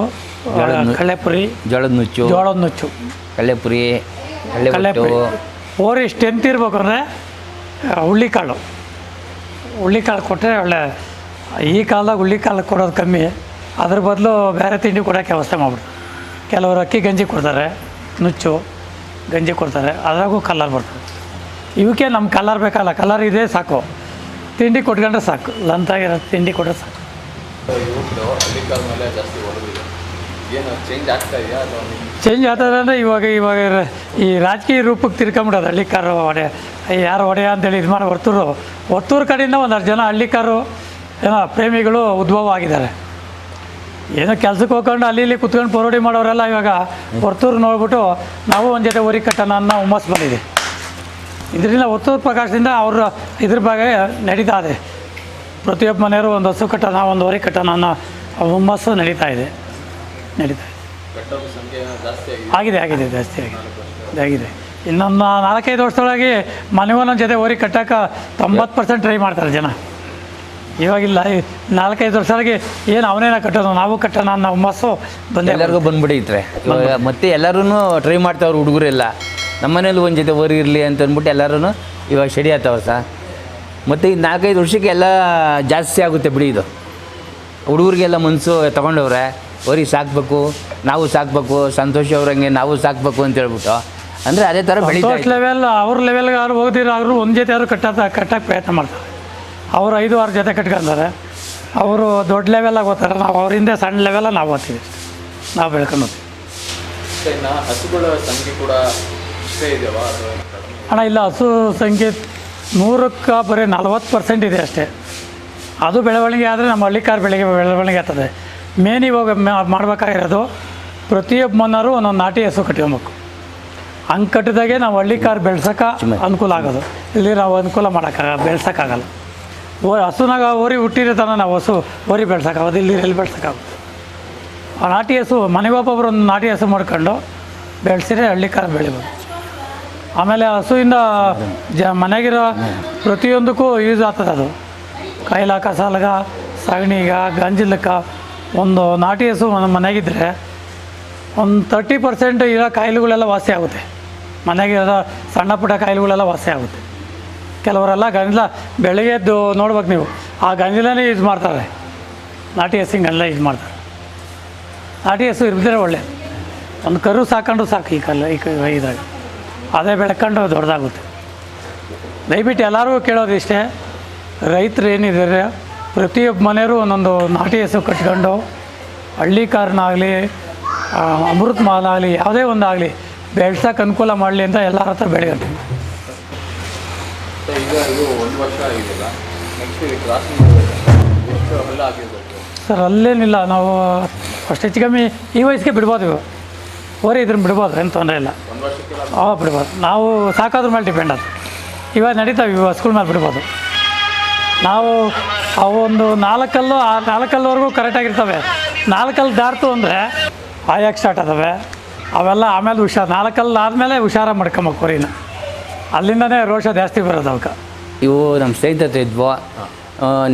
ಕಳ್ಳೆಪುರಿ ಜೋಳದ ನುಚ್ಚು. ಜೋಳದ ನುಚ್ಚು. ಕಳ್ಳೆಪುರಿ ಕಳ್ಳೆ ಕಳ್ಳೆಪುರಿ ಓರಿ ಸ್ಟ್ರೆಂತ್ ಇರ್ಬೇಕು ಅಂದರೆ ಹುಳ್ಳಿಕಾಳು. ಹುಳ್ಳಿಕಾಳು ಕೊಟ್ಟರೆ ಒಳ್ಳೆ ಈ ಕಾಲದಾಗ ಹುಳ್ಳಿಕಾಳು ಕೊಡೋದು ಕಮ್ಮಿ. ಅದ್ರ ಬದಲು ಬೇರೆ ತಿಂಡಿ ಕೊಡೋಕ್ಕೆ ವ್ಯವಸ್ಥೆ ಮಾಡ್ಬಿಡ್ತಾರೆ. ಕೆಲವರು ಅಕ್ಕಿ ಗಂಜಿ ಕೊಡ್ತಾರೆ, ನುಚ್ಚು ಗಂಜಿ ಕೊಡ್ತಾರೆ, ಅದ್ರಾಗೂ ಕಲ್ಲರ್ ಬರ್ತದೆ. ಇವಕ್ಕೆ ನಮ್ಮ ಕಲ್ಲರ್ ಬೇಕಲ್ಲ, ಕಲ್ಲರ್ ಇದೆ ಸಾಕು. ತಿಂಡಿ ಕೊಟ್ಕೊಂಡ್ರೆ ಸಾಕು, ಲಂತಾಗಿರೋ ತಿಂಡಿ ಕೊಟ್ಟರೆ ಸಾಕು. ಚೇಂಜ್ ಆಗ್ತದೆ ಅಂದರೆ ಇವಾಗ ಇವಾಗ ಈ ರಾಜಕೀಯ ರೂಪಕ್ಕೆ ತಿರ್ಕೊಂಬಿಡೋದು ಹಳ್ಳಿಕಾರು ಒಡೆ ಯಾರು ಒಡೆಯ ಅಂತೇಳಿ ಇದು ಮಾಡಿ ಹೊರ್ತೂರು ಹೊರ್ತೂರು ಕಡೆಯಿಂದ ಒಂದಷ್ಟು ಜನ ಹಳ್ಳಿಕಾರು, ಏನೋ ಪ್ರೇಮಿಗಳು ಉದ್ಭವ ಆಗಿದ್ದಾರೆ ಏನೋ ಕೆಲ್ಸಕ್ಕೆ ಹೋಗ್ಕೊಂಡು ಅಲ್ಲಿ ಇಲ್ಲಿ ಕುತ್ಕೊಂಡು ಪರೋಡಿ ಮಾಡೋರೆಲ್ಲ ಇವಾಗ ಹೊರತೂರು ನೋಡ್ಬಿಟ್ಟು ನಾವು ಒಂದು ಜೊತೆ ಊರಿಗೆ ಕಟ್ಟೋಣ ಅನ್ನೋ ಹುಮ್ಮಸ್ ಬಂದಿದೆ. ಇದರಿಂದ ಹೊತ್ತೂರು ಪ್ರಕಾಶದಿಂದ ಅವ್ರ ಇದ್ರ ಬಗ್ಗೆ ನಡೀತಾ ಇದೆ. ಪ್ರತಿಯೊಬ್ಬ ಮನೆಯವರು ಒಂದು ಹಸು ಕಟ್ಟೋಣ ಒಂದು ಹೊರಿ ಕಟ್ಟೋಣ ಅನ್ನೋ ಹುಮ್ಮಸ್ಸು ನಡೀತಾ ಇದೆ. ನಡೀತಾ ಇದೆ. ಆಗಿದೆ. ಆಗಿದೆ ಜಾಸ್ತಿ ಆಗಿದೆ. ಆಗಿದೆ ಇನ್ನೊಂದು ನಾಲ್ಕೈದು ವರ್ಷದೊಳಗೆ ಮನೆ ಒಂದೊಂದು ಜೊತೆ ಊರಿಗೆ ಕಟ್ಟೋಕೆ ತೊಂಬತ್ತು ಪರ್ಸೆಂಟ್ ಟ್ರೈ ಮಾಡ್ತಾರೆ ಜನ. ಇವಾಗಿಲ್ಲ ನಾಲ್ಕೈದು ನಾಲ್ಕೈದು ವರ್ಷಗಳಿಗೆ ಏನು ಅವನೇನ ಕಟ್ಟೋದು ನಾವು ಕಟ್ಟೋಣ ನಾವು ಹುಮ್ಮಸ್ಸು ಬಂದು ಎಲ್ಲರಿಗೂ ಬಂದ್ಬಿಡೈತ್ರೆ ಇವಾಗ ಮತ್ತೆ ಎಲ್ಲರೂ ಟ್ರೈ ಮಾಡ್ತಾವ್ರು ಹುಡುಗರೆಲ್ಲ ನಮ್ಮನೇಲಿ ಒಂದು ಜೊತೆ ಓರಿ ಇರಲಿ ಅಂತ ಅಂದ್ಬಿಟ್ಟು ಎಲ್ಲರೂ ಇವಾಗ ಶಡಿ ಆಗ್ತಾವ ಸಹ ಮತ್ತು ಈ ನಾಲ್ಕೈದು ವರ್ಷಕ್ಕೆ ಎಲ್ಲ ಜಾಸ್ತಿ ಆಗುತ್ತೆ ಬಿಡಿ ಇದು. ಹುಡುಗರಿಗೆಲ್ಲ ಮನಸ್ಸು ತೊಗೊಂಡವ್ರೆ ಓರಿ ಸಾಕಬೇಕು ನಾವು ಸಾಕಬೇಕು ಸಂತೋಷ ಅವ್ರಂಗೆ ನಾವು ಸಾಕಬೇಕು ಅಂತ ಹೇಳ್ಬಿಟ್ಟು. ಅಂದರೆ ಅದೇ ಥರ ಬೆಳಿಗ್ಗೆ ಲೆವೆಲ್ ಅವ್ರ ಲೆವೆಲ್ಗೆ ಯಾರು ಅವರು ಒಂದು ಜೊತೆ ಯಾರು ಕಟ್ಟ ಕಟ್ಟಕ್ಕೆ ಪ್ರಯತ್ನ ಮಾಡ್ತಾರೆ. ಅವರು ಐದು ಆರು ಜೊತೆ ಕಟ್ಕೊಂತಾರೆ ಅವರು ದೊಡ್ಡ ಲೆವೆಲಾಗಿ ಓದ್ತಾರೆ. ನಾವು ಅವರಿಂದ ಸಣ್ಣ ಲೆವೆಲ ನಾವು ಓದ್ತೀವಿ. ನಾವು ಬೆಳ್ಕೊಂಡು ಹೋಗ್ತೀವಿ ಹಸುಗಳ ಸಂಖ್ಯೆ ಕೂಡ ಅಣ್ಣ ಇಲ್ಲ ಹಸು ಸಂಖ್ಯೆ ನೂರಕ್ಕೆ ಬರೀ ನಲ್ವತ್ತು ಪರ್ಸೆಂಟ್ ಇದೆ ಅಷ್ಟೇ. ಅದು ಬೆಳವಣಿಗೆ ಆದರೆ ನಮ್ಮ ಹಳ್ಳಿಕಾರ್ ಬೆಳಿಗ್ಗೆ ಬೆಳವಣಿಗೆ ಆಗ್ತದೆ. ಮೇನ್ ಇವಾಗ ಮಾಡಬೇಕಾಗಿರೋದು ಪ್ರತಿಯೊಬ್ಬ ಮನ್ನರು ಒಂದೊಂದು ನಾಟಿ ಹಸು ಕಟ್ಕೊಬೇಕು. ಹಂಗೆ ಕಟ್ಟಿದಾಗೆ ನಾವು ಹಳ್ಳಿಕಾರ್ ಬೆಳ್ಸೋಕೆ ಅನುಕೂಲ ಆಗೋದು. ಇಲ್ಲಿ ನಾವು ಅನುಕೂಲ ಮಾಡೋಕ್ಕಾಗ ಬೆಳ್ಸೋಕ್ಕಾಗಲ್ಲ. ಓ ಹಸುನಾಗ ಓರಿ ಹುಟ್ಟಿರೋ ನಾವು ಹಸು, ಓರಿ ಬೆಳ್ಸೋಕ್ಕಾಗೋದು, ಇಲ್ಲಿ ಎಲ್ಲಿ ಬೆಳ್ಸೋಕ್ಕಾಗೋದು. ಆ ನಾಟಿ ಹಸು ಮನೆಗೊಬ್ಬೊಬ್ರು ಒಂದು ನಾಟಿ ಹಸು ಮಾಡ್ಕೊಂಡು ಬೆಳೆಸಿದ್ರೆ ಹಳ್ಳಿಕಾರ್ ಬೆಳಿಬೋದು. ಆಮೇಲೆ ಹಸುವಿಂದ ಜ, ಮನೆಗಿರೋ ಪ್ರತಿಯೊಂದಕ್ಕೂ ಯೂಸ್ ಆಗ್ತದೆ ಅದು. ಕೈಲ, ಕಸಾಲಗ, ಸಗಣಿಗ, ಗಂಜಿಲಕ್ಕ ಒಂದು ನಾಟಿ ಹಸು ಒಂದು ಮನೆಗಿದ್ರೆ ಒಂದು ತರ್ಟಿ ಪರ್ಸೆಂಟ್ ಇರೋ ಕಾಯಿಲೆಗಳೆಲ್ಲ ವಾಸಿ ಆಗುತ್ತೆ. ಮನೆಗಿರೋ ಸಣ್ಣ ಪುಟ್ಟ ಕಾಯಿಲೆಗಳೆಲ್ಲ ವಾಸಿ ಆಗುತ್ತೆ. ಕೆಲವರೆಲ್ಲ ಗಂಜಲ ಬೆಳಗ್ಗೆ ಎದ್ದು ನೋಡ್ಬೇಕು ನೀವು. ಆ ಗಂಜಲನೇ ಯೂಸ್ ಮಾಡ್ತಾರೆ. ನಾಟಿ ಹಸಿಂಗೆಲ್ಲ ಯೂಸ್ ಮಾಡ್ತಾರೆ. ನಾಟಿ ಹಸು ಇರಿದ್ರೆ ಒಳ್ಳೆ. ಒಂದು ಕರು ಸಾಕೊಂಡು ಸಾಕು ಈ ಕಲ್ಲ, ಈ ಇದ್ರಾಗ. ಅದೇ ಬೆಳ್ಕೊಂಡು ದೊಡ್ಡದಾಗುತ್ತೆ ದಯವಿಟ್ಟು ಎಲ್ಲರೂ ಕೇಳೋದು ಇಷ್ಟೇ. ರೈತರು ಏನಿದ್ದಾರೆ, ಪ್ರತಿಯೊಬ್ಬ ಮನೆಯವರು ಒಂದೊಂದು ನಾಟಿ ಹೆಸರು ಕಟ್ಕೊಂಡು ಹಳ್ಳಿ ಕಾರ್ನಾಗಲಿ ಅಮೃತ್ ಮಾಲಾಗಲಿ ಯಾವುದೇ ಒಂದಾಗಲಿ ಬೆಳ್ಸೋಕೆ ಅನುಕೂಲ ಮಾಡಲಿ ಅಂತ ಎಲ್ಲರ ಹತ್ರ ಬೆಳೆಗಂತೀನಿ ಸೊ ಈಗ ಇದು ಒಂದು ವರ್ಷ ಆಗಿದೆಯಲ್ಲ? ನೆಕ್ಸ್ಟ್ ಇದು ಕ್ರಾಸಿಂಗ್ ಮಾಡಬೇಕಂದ್ರೆ ಎಷ್ಟು ಹಲ್ಲ ಆಗಿರ್ಬೇಕು? ಸರ್ ಅಲ್ಲೇನಿಲ್ಲ ನಾವು ಅಷ್ಟು ಹೆಚ್ಚು ಕಮ್ಮಿ ಈ ವಯಸ್ಸಿಗೆ ಬಿಡ್ಬೋದು ಇವು ಓರಿ ಇದ್ರನ್ನ ಬಿಡ್ಬೋದು ಏನು ತೊಂದರೆ ಇಲ್ಲ. ಒಂದು ವರ್ಷಕ್ಕೆ ಅವ ಬಿಡ್ಬೋದು. ನಾವು ಸಾಕಾದ್ರ ಮೇಲೆ ಡಿಪೆಂಡ್ ಅದು. ಇವಾಗ ನಡೀತಾವೆ ಇವು ಸ್ಕೂಲ್ ಮೇಲೆ ಬಿಡ್ಬೋದು. ನಾವು ಅವು ಒಂದು ನಾಲ್ಕಲ್ಲು ಆ ನಾಲ್ಕಲ್ವರೆಗೂ ಕರೆಕ್ಟಾಗಿರ್ತವೆ ನಾಲ್ಕಲ್ಲಿ ದಾರ್ತು ಅಂದರೆ ಆಯಾಕ್ ಸ್ಟಾರ್ಟ್ ಅದಾವೆ ಅವೆಲ್ಲ ಆಮೇಲೆ ಹುಷಾರು. ನಾಲ್ಕಲ್ಲಿ ಆದಮೇಲೆ ಹುಷಾರ ಮಾಡ್ಕೊಂಬೇಕು ಅಲ್ಲಿಂದನೇ ರೋಷ ಜಾಸ್ತಿ ಬರೋದು ಅವಕ್ಕೆ. ಇವು ನಮ್ಮ ಸ್ನೇಹಿತರ ಹತ್ರ ಇದ್ವು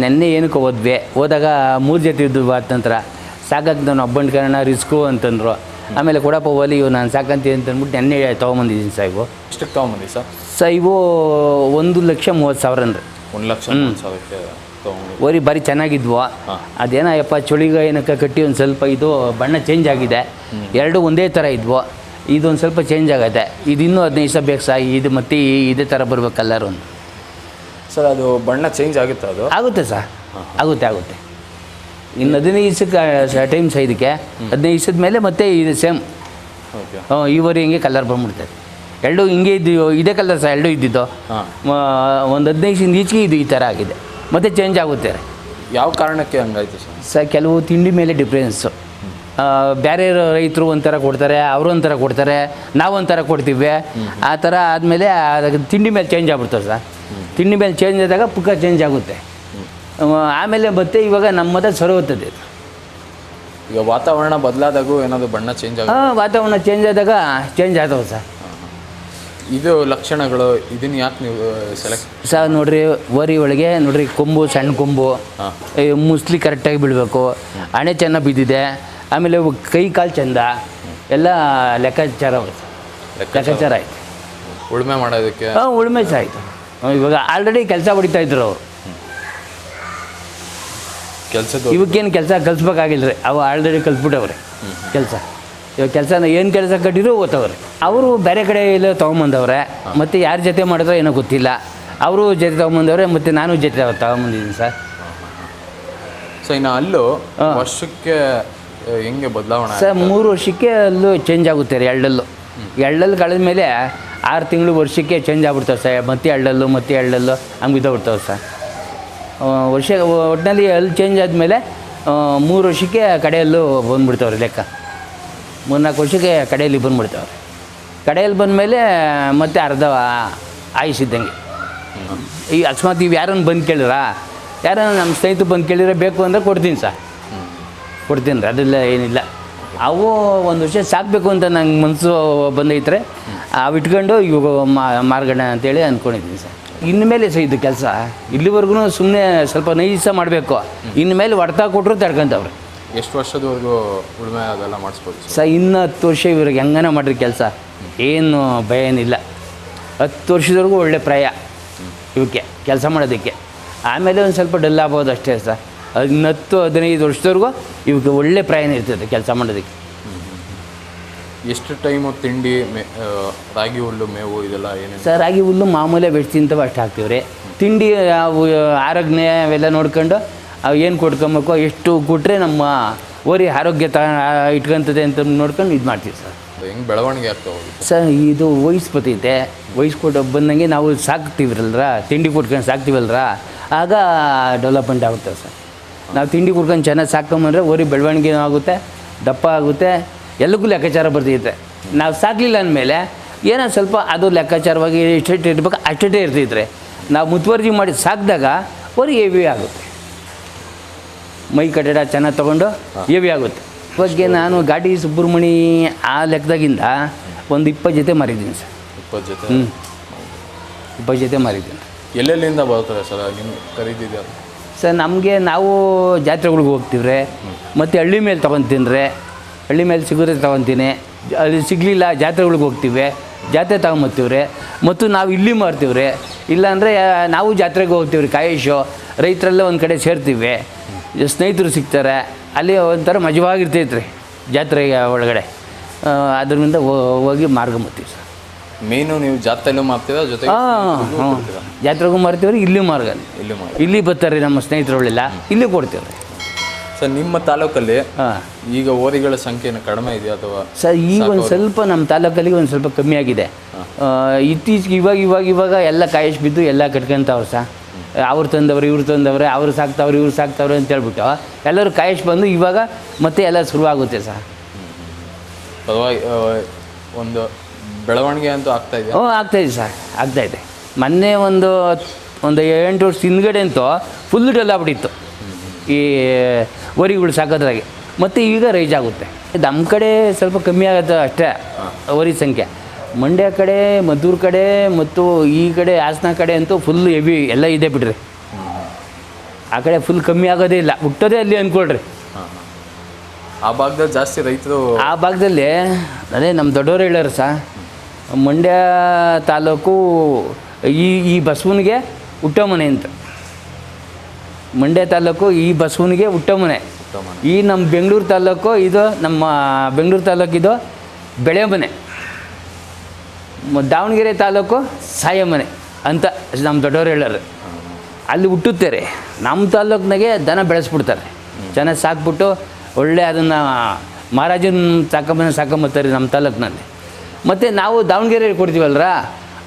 ನೆನ್ನೆ ಏನಕ್ಕೆ ಹೋದ್ವಿ? ಹೋದಾಗ ಮೂರು ಜೊತೆ ಇದ್ದು ಆದ ನಂತರ. ಸಾಕಕ್ಕೆ ನಾನು ಒಬ್ಬಂಡ್ ಕಾರಣ ರಿಸ್ಕು ಅಂತಂದರು. ಆಮೇಲೆ ಕೊಡಪ್ಪ ಹೋಲಿ ಇವು ನಾನು ಸಾಕಂತೀನಿ ಅಂತ ಅಂದ್ಬಿಟ್ಟು ನೆನ್ನೆ ತೊಗೊಂಬಂದಿದ್ದೀನಿ ಸರ್ ಇವು. ಎಷ್ಟಕ್ಕೆ ತೊಗೊಂಬಂದಿ ಸರ್? ಸ ಇವು ಒಂದು ಲಕ್ಷ ಮೂವತ್ತು ಸಾವಿರ ಅಂದ್ರೆ. ಒಂದು ಲಕ್ಷ ಓರಿ ಬಾರಿ ಚೆನ್ನಾಗಿದ್ವು. ಅದೇನೋ ಯಪ್ಪ ಚುಳಿಗ ಏನಕ್ಕೆ ಕಟ್ಟಿ ಒಂದು ಸ್ವಲ್ಪ ಇದು ಬಣ್ಣ ಚೇಂಜ್ ಆಗಿದೆ. ಎರಡು ಒಂದೇ ಥರ ಇದ್ವು. ಇದೊಂದು ಸ್ವಲ್ಪ ಚೇಂಜ್ ಆಗುತ್ತೆ. ಇದು ಇನ್ನೂ ಹದಿನೈದು ದಿವಸ ಬೇಕು ಸರ್ ಇದು ಮತ್ತೆ ಇದೇ ಥರ ಬರ್ಬೇಕು ಕಲರ್ ಒಂದು ಸರ್ ಅದು ಬಣ್ಣ ಚೇಂಜ್ ಆಗುತ್ತೆ ಅದು? ಆಗುತ್ತೆ ಸರ್. ಆಗುತ್ತೆ ಆಗುತ್ತೆ. ಇನ್ನು ಹದಿನೈದು ದಿವಸಕ್ಕೆ ಟೈಮ್ ಸಹ ಇದಕ್ಕೆ. ಹದಿನೈದು ದಿವಸದ ಮೇಲೆ ಮತ್ತೆ ಇದು ಸೇಮ್ ಓಕೆ. ಈವರೆ ಹಿಂಗೆ ಕಲರ್ ಬಂದ್ಬಿಡ್ತದೆ. ಎರಡು ಹಿಂಗೆ ಇದ್ದು ಇದೇ ಕಲರ್ ಸರ್ ಎರಡು ಇದ್ದಿದ್ದು. ಒಂದು ಹದಿನೈದು ದಿವಸದಿಂದ ಈಚೆಗೆ ಇದು ಈ ಥರ ಆಗಿದೆ. ಮತ್ತೆ ಚೇಂಜ್ ಆಗುತ್ತೆ. ಯಾವ ಕಾರಣಕ್ಕೆ ಹಂಗಾಯ್ತು ಸರ್? ಸರ್ ಕೆಲವು ತಿಂಡಿ ಮೇಲೆ ಡಿಫ್ರೆನ್ಸು ಬೇರೆ ರೈತರು ಒಂಥರ ಕೊಡ್ತಾರೆ ಅವರು ಒಂಥರ ಕೊಡ್ತಾರೆ ನಾವು ಒಂಥರ ಕೊಡ್ತೀವಿ. ಆ ಥರ ಆದಮೇಲೆ ತಿಂಡಿ ಮೇಲೆ ಚೇಂಜ್ ಆಗ್ಬಿಡ್ತಾರೆ ಸರ್. ತಿಂಡಿ ಮೇಲೆ ಚೇಂಜ್ ಆದಾಗ ಪುಕ್ಕ ಚೇಂಜ್ ಆಗುತ್ತೆ. ಆಮೇಲೆ ಮತ್ತೆ ಇವಾಗ ನಮ್ಮ ಮತ ಸರೋಗ್ತದೆ ಈಗ ವಾತಾವರಣ ಬದಲಾದಾಗೂ ಏನಾದರೂ ಬಣ್ಣ ಚೇಂಜ್ ಆಗುತ್ತೆ? ಹಾಂ ವಾತಾವರಣ ಚೇಂಜ್ ಆದಾಗ ಚೇಂಜ್ ಆಗ್ತವೆ ಸರ್. ಇದು ಲಕ್ಷಣಗಳು ಇದನ್ನ ಯಾಕೆ ನೀವು ಸೆಲೆಕ್ಟ್ ಸರ್ ನೋಡ್ರಿ ಓರಿ ಒಳಗೆ ನೋಡ್ರಿ ಕೊಂಬು ಸಣ್ಣ ಕೊಂಬು ಮುಸ್ಲಿ ಕರೆಕ್ಟಾಗಿ ಬೀಳಬೇಕು. ಹಣೆ ಚೆನ್ನಾಗಿ ಬಿದ್ದಿದೆ. ಆಮೇಲೆ ಕೈ ಕಾಲು ಚಂದ ಎಲ್ಲ ಲೆಕ್ಕಾಚಾರ ಆಗುತ್ತೆ ಲೆಕ್ಕಾಚಾರ. ಆಯ್ತು. ಉಳುಮೆ ಮಾಡೋದಕ್ಕೆ? ಹಾಂ ಉಳುಮೆ ಸಹ ಆಯಿತು. ಇವಾಗ ಆಲ್ರೆಡಿ ಕೆಲಸ ಹೊಡಿತಾ ಇದ್ರು ಅವರು. ಕೆಲಸದ ಇವಕ್ಕೇನು ಕೆಲಸ ಕಲಿಸ್ಬೇಕಾಗಿಲ್ಲ ರೀ ಅವು ಆಲ್ರೆಡಿ ಕಲ್ಸ್ಬಿಟ್ಟವ್ರೆ. ಕೆಲಸ. ಇವಾಗ ಕೆಲಸ ಏನು ಕೆಲಸ ಕಟ್ಟಿದ್ರು ಓದ್ತವ್ರೆ. ಅವರು ಬೇರೆ ಕಡೆ ಎಲ್ಲ ತೊಗೊಂಬಂದವ್ರೆ. ಮತ್ತು ಯಾರ ಜೊತೆ ಮಾಡಿದ್ರೆ ಏನೋ ಗೊತ್ತಿಲ್ಲ. ಅವರು ಜೊತೆ ತೊಗೊಂಬಂದವ್ರೆ ಮತ್ತು ನಾನು ಜೊತೆ ತೊಗೊಂಬಂದಿದ್ದೀನಿ ಸರ್. ಸೊ ಇನ್ನು ಅಲ್ಲೂ. ವರ್ಷಕ್ಕೆ ಹೆಂಗೆ ಬದಲಾವಣೆ ಸರ್ ಮೂರು ವರ್ಷಕ್ಕೆ ಅಲ್ಲೂ ಚೇಂಜ್ ಆಗುತ್ತೆ ರೀ ಎಳ್ಳಲ್ಲು. ಎಳ್ಳಲ್ಲಿ ಕಳೆದ ಮೇಲೆ ಆರು ತಿಂಗಳು ವರ್ಷಕ್ಕೆ ಚೇಂಜ್ ಆಗ್ಬಿಡ್ತಾವೆ ಸರ್. ಮತ್ತೆ ಎಳ್ಳಲ್ಲು ಮತ್ತೆ ಎಳ್ಳಲ್ಲು ಹಂಗೆ ಬಿದ್ದೋಗ್ಬಿಡ್ತಾವೆ ಸರ್. ವರ್ಷ ಒಟ್ಟಿನಲ್ಲಿ ಅಲ್ಲಿ ಚೇಂಜ್ ಆದಮೇಲೆ ಮೂರು ವರ್ಷಕ್ಕೆ ಕಡೆಯಲ್ಲೂ ಬಂದುಬಿಡ್ತಾವ್ರಿ ಲೆಕ್ಕ. ಮೂರ್ನಾಲ್ಕು ವರ್ಷಕ್ಕೆ ಕಡೆಯಲ್ಲಿ ಬಂದುಬಿಡ್ತಾವ್ರಿ. ಕಡೆಯಲ್ಲಿ ಬಂದಮೇಲೆ ಮತ್ತೆ ಅರ್ಧ ಆಯಿಸಿದ್ದಂಗೆ. ಈ ಅಕಸ್ಮಾತ್ ನೀವು ಯಾರನ್ನು ಬಂದು ಕೇಳಿರಾ ಯಾರು ನಮ್ಮ ಸ್ನೇಹಿತರು ಬಂದು ಕೇಳಿದ್ರೆ ಬೇಕು ಅಂದರೆ ಕೊಡ್ತೀನಿ ಸರ್. ಕೊಡ್ತೀನಿ ರೀ ಅದೆಲ್ಲ ಏನಿಲ್ಲ. ಅವು ಒಂದು ವರ್ಷ ಸಾಕಬೇಕು ಅಂತ ನಂಗೆ ಮನಸ್ಸು ಬಂದೈತ್ರೆ ಅವು ಇಟ್ಕೊಂಡು ಇವಾಗ ಮಾರ್ಗಣ ಅಂತೇಳಿ ಅಂದ್ಕೊಂಡಿದ್ದೀನಿ ಸರ್. ಇನ್ಮೇಲೆ ಸರ್ ಇದು ಕೆಲಸ? ಇಲ್ಲಿವರೆಗೂ ಸುಮ್ಮನೆ ಸ್ವಲ್ಪ ನೈಸ ಮಾಡಬೇಕು. ಇನ್ಮೇಲೆ ಹೊಡ್ತಾ ಕೊಟ್ಟರು ತಡ್ಕೊಂತವ್ರೆ. ಎಷ್ಟು ವರ್ಷದವರೆಗೂ ಉಳುಮೆ ಅದೆಲ್ಲ ಮಾಡಿಸ್ಬೋದು ಸರ್? ಸ ಇನ್ನು ಹತ್ತು ವರ್ಷ ಇವ್ರಿಗೆ ಹೆಂಗನ ಮಾಡಿರಿ ಕೆಲಸ? ಏನು ಭಯ ಏನಿಲ್ಲ ಹತ್ತು ವರ್ಷದವರೆಗೂ ಒಳ್ಳೆ ಪ್ರಾಯ. ಇವಕ್ಕೆ ಕೆಲಸ ಮಾಡೋದಕ್ಕೆ. ಆಮೇಲೆ ಒಂದು ಸ್ವಲ್ಪ ಡಲ್ ಆಗ್ಬೋದು ಅಷ್ಟೇ ಸರ್. ಹತ್ತು ಹದಿನೈದು ವರ್ಷದವರೆಗೂ ಇವಕ್ಕೆ ಒಳ್ಳೆ ಪ್ರಯಾಣ ಇರ್ತದೆ ಕೆಲಸ ಮಾಡೋದಕ್ಕೆ. ಎಷ್ಟು ಟೈಮು ತಿಂಡಿ ಮೇ ರಾಗಿ ಹುಲ್ಲು ಮೇವು ಇದೆಲ್ಲ ಏನು ಸರ್ ರಾಗಿ ಹುಲ್ಲು ಮಾಮೂಲಿ ಬೆಳೆಸಿ ತಿಂತವ ಅಷ್ಟು ಹಾಕ್ತೀವಿ ರೀ ತಿಂಡಿ ಅವು ಆರೋಗ್ಯ ಅವೆಲ್ಲ ನೋಡ್ಕೊಂಡು ಅವು ಏನು ಕೊಟ್ಕೊಬೇಕು ಎಷ್ಟು ಕೊಟ್ಟರೆ ನಮ್ಮ ಓರಿ ಆರೋಗ್ಯ ತ ಇಟ್ಕೊಂತದೆ ಅಂತ ನೋಡ್ಕೊಂಡು ಇದು ಮಾಡ್ತೀವಿ ಸರ್. ಹೆಂಗೆ ಬೆಳವಣಿಗೆ ಆಗ್ತಾವೆ ಹೋಗುತ್ತೆ ಸರ್ ಇದು ವಯಸ್ಸು ಬತ್ತೈತೆ ವಯಸ್ಸು ಕೊಟ್ಟು ಬಂದಂಗೆ ನಾವು ಸಾಕ್ತೀವ್ರಲ್ರ ತಿಂಡಿ ಕೊಟ್ಕೊಂಡು ಸಾಕ್ತೀವಲ್ರ ಆಗ ಡೆವಲಪ್ಮೆಂಟ್ ಆಗುತ್ತೆ ಸರ್. ನಾವು ತಿಂಡಿ ಕುಡ್ಕೊಂಡು ಚೆನ್ನಾಗಿ ಸಾಕೊಂಬಂದ್ರೆ ಓರಿ ಬೆಳವಣಿಗೆ ಆಗುತ್ತೆ ದಪ್ಪ ಆಗುತ್ತೆ ಎಲ್ಲಕ್ಕೂ ಲೆಕ್ಕಾಚಾರ ಬರ್ತೈತೆ ನಾವು ಸಾಕಲಿಲ್ಲ ಅಂದಮೇಲೆ ಏನೋ ಸ್ವಲ್ಪ ಅದು ಲೆಕ್ಕಾಚಾರವಾಗಿ ಎಷ್ಟೆಷ್ಟು ಇರ್ಬೇಕು ಅಷ್ಟೇ ಇರ್ತಿದ್ರೆ ನಾವು ಮುತುವರ್ಜಿ ಮಾಡಿ ಸಾಕಿದಾಗ ಓರಿ ಹೆವಿ ಆಗುತ್ತೆ. ಮೈ ಕಟ್ಟಡ ಚೆನ್ನಾಗಿ ತೊಗೊಂಡು ಹೆವಿ ಆಗುತ್ತೆ. ಬಗ್ಗೆ ನಾನು ಗಾಡಿ ಸುಬ್ರಹ್ಮಣಿ ಆ ಲೆಕ್ಕದಾಗಿಂದ ಒಂದು ಇಪ್ಪತ್ತು ಜೊತೆ ಮಾರಿದ್ದೀನಿ ಸರ್. ಇಪ್ಪತ್ತು ಜೊತೆ? ಹ್ಞೂ ಇಪ್ಪತ್ತು ಜೊತೆ ಮಾರಿದ್ದೀನಿ. ಎಲ್ಲೆಲ್ಲಿಂದ ಬರ್ತಾರೆ ಸರ್ ನಿಮ್ಮ ಖರೀದಿದೆ? ಸರ್, ನಮಗೆ ನಾವು ಜಾತ್ರೆಗಳಿಗೆ ಹೋಗ್ತೀವ್ರೆ, ಮತ್ತು ಹಳ್ಳಿ ಮೇಲೆ ತೊಗೊತೀನ್ರೆ, ಹಳ್ಳಿ ಮೇಲೆ ಸಿಗೋದ್ರೆ ತೊಗೊತೀನಿ. ಅಲ್ಲಿ ಸಿಗಲಿಲ್ಲ, ಜಾತ್ರೆಗಳಿಗೆ ಹೋಗ್ತೀವಿ ಜಾತ್ರೆ ತೊಗೊಂಬತ್ತೀವ್ರಿ, ಮತ್ತು ನಾವು ಇಲ್ಲಿ ಮಾರ್ತೀವ್ರಿ ಇಲ್ಲಾಂದರೆ ನಾವು ಜಾತ್ರೆಗೆ ಹೋಗ್ತೀವ್ರಿ, ಕಾಯಿಶು, ರೈತರೆಲ್ಲ ಒಂದು ಕಡೆ ಸೇರ್ತೀವಿ ಸ್ನೇಹಿತರು ಸಿಗ್ತಾರೆ, ಅಲ್ಲಿ ಒಂಥರ ಮಜವಾಗಿರ್ತೈತೆ ರೀ ಜಾತ್ರೆಗೆ ಒಳಗಡೆ ಅದರಿಂದ ಹೋಗಿ ಹೋಗಿ ಮಾರ್ಕೊಂಬತ್ತೀವಿ ಸರ್. ಮೇನು ನೀವು ಜಾತ್ರೆಯಲ್ಲೂ ಮಾಡ್ತೀರಾ ಜೊತೆಗೆ ಹಾಂ ಕೊಡ್ತೀರಾ? ಜಾತ್ರೆಗೂ ಮಾರ್ತೀವ್ರಿ ಇಲ್ಲಿ ಮಾರ್ಗ. ಇಲ್ಲಿ ಮಾಡಿ ಇಲ್ಲಿ ಬರ್ತಾರೆ ನಮ್ಮ ಸ್ನೇಹಿತರುಗಳೆಲ್ಲ ಇಲ್ಲಿ ಕೊಡ್ತೀವ್ರಿ ಸರ್ ನಿಮ್ಮ ತಾಲೂಕಲ್ಲಿ ಹಾಂ. ಈಗ ಓರಿಗಳ ಸಂಖ್ಯೆ ಕಡಿಮೆ ಇದೆಯಾ ಅಥವಾ ಸರ್ ಈಗ ಒಂದು ಸ್ವಲ್ಪ ನಮ್ಮ ತಾಲೂಕಲ್ಲಿ ಒಂದು ಸ್ವಲ್ಪ ಕಮ್ಮಿ ಆಗಿದೆ. ಇತ್ತೀಚೆಗೆ ಇವಾಗ ಇವಾಗ ಇವಾಗ ಎಲ್ಲ ಕಾಯಿಸ್ ಬಿದ್ದು ಎಲ್ಲ ಕಟ್ಕೊಂತವ್ರು ಸರ್ ಅವ್ರು ತಂದವ್ರು ಇವ್ರು ತಂದವ್ರೆ ಅವ್ರು ಸಾಕ್ತವ್ರು ಇವ್ರು ಸಾಕ್ತವ್ರೆ ಅಂತ ಹೇಳ್ಬಿಟ್ಟು ಎಲ್ಲರೂ ಕಾಯಿಸ್ ಬಂದು ಇವಾಗ ಮತ್ತೆ ಎಲ್ಲ ಶುರುವಾಗುತ್ತೆ ಸರ್ ಒಂದು ಬೆಳವಣಿಗೆ ಅಂತೂ ಆಗ್ತಾ ಓಹ್ ಆಗ್ತಾ ಇದೆ ಸರ್. ಆಗ್ತಾಯಿದೆ ಮೊನ್ನೆ ಒಂದು ಒಂದು ಎಂಟು ವರ್ಷ ಹಿಂದ್ಗಡೆ ಅಂತೂ ಫುಲ್ ಡೆಲ್ ಆಗ್ಬಿಟ್ಟಿತ್ತು. ಈ ವರಿಗಳು ಸಾಕೋದ್ರಾಗೆ. ಮತ್ತು ಈಗ ರೈಜ್ ಆಗುತ್ತೆ. ನಮ್ಮ ಕಡೆ ಸ್ವಲ್ಪ ಕಮ್ಮಿ ಆಗುತ್ತೆ ಅಷ್ಟೇ ವರಿ ಸಂಖ್ಯೆ. ಮಂಡ್ಯ ಕಡೆ ಮದ್ದೂರು ಕಡೆ ಮತ್ತು ಈ ಕಡೆ ಹಾಸನ ಕಡೆ ಅಂತೂ ಫುಲ್ ಹೆವಿ ಎಲ್ಲ ಇದೆ ಬಿಡ್ರಿ. ಆ ಕಡೆ ಫುಲ್ ಕಮ್ಮಿ ಆಗೋದೇ ಇಲ್ಲ. ಹುಟ್ಟೋದೇ ಅಲ್ಲಿ ಅಂದ್ಕೊಳ್ರಿ ಆ ಭಾಗದಲ್ಲಿ ಜಾಸ್ತಿ ರೈತರು ಆ ಭಾಗದಲ್ಲಿ ಅದೇ ನಮ್ಮ ದೊಡ್ಡವರು ಹೇಳ್ಯಾರ ಸಾ ಮಂಡ್ಯ ತಾಲೂಕು ಈ ಈ ಬಸವನಿಗೆ ಹುಟ್ಟಮನೆ ಅಂತ. ಮಂಡ್ಯ ತಾಲೂಕು ಈ ಬಸವನಿಗೆ ಹುಟ್ಟಮನೆ ಈ ನಮ್ಮ ಬೆಂಗಳೂರು ತಾಲೂಕು ಇದು ನಮ್ಮ ಬೆಂಗಳೂರು ಇದು ಬೆಳೆ ಮನೆ ದಾವಣಗೆರೆ ತಾಲೂಕು ಸಾಯ ಮನೆ ಅಂತ ನಮ್ಮ ದೊಡ್ಡವರು ಹೇಳೋರು ಅಲ್ಲಿ ಹುಟ್ಟುತ್ತಾರೆ ನಮ್ಮ ತಾಲೂಕಿನಾಗೆ ದನ ಬೆಳೆಸ್ಬಿಡ್ತಾರೆ. ಚೆನ್ನಾಗಿ ಸಾಕ್ಬಿಟ್ಟು ಒಳ್ಳೆ ಅದನ್ನು ಮಹಾರಾಜನ ಸಾಕಂಬ ಸಾಕೊಂಬತ್ತಾರೆ ನಮ್ಮ ತಾಲೂಕಿನಲ್ಲಿ. ಮತ್ತು ನಾವು ದಾವಣಗೆರೆ ಕೊಡ್ತೀವಲ್ರ?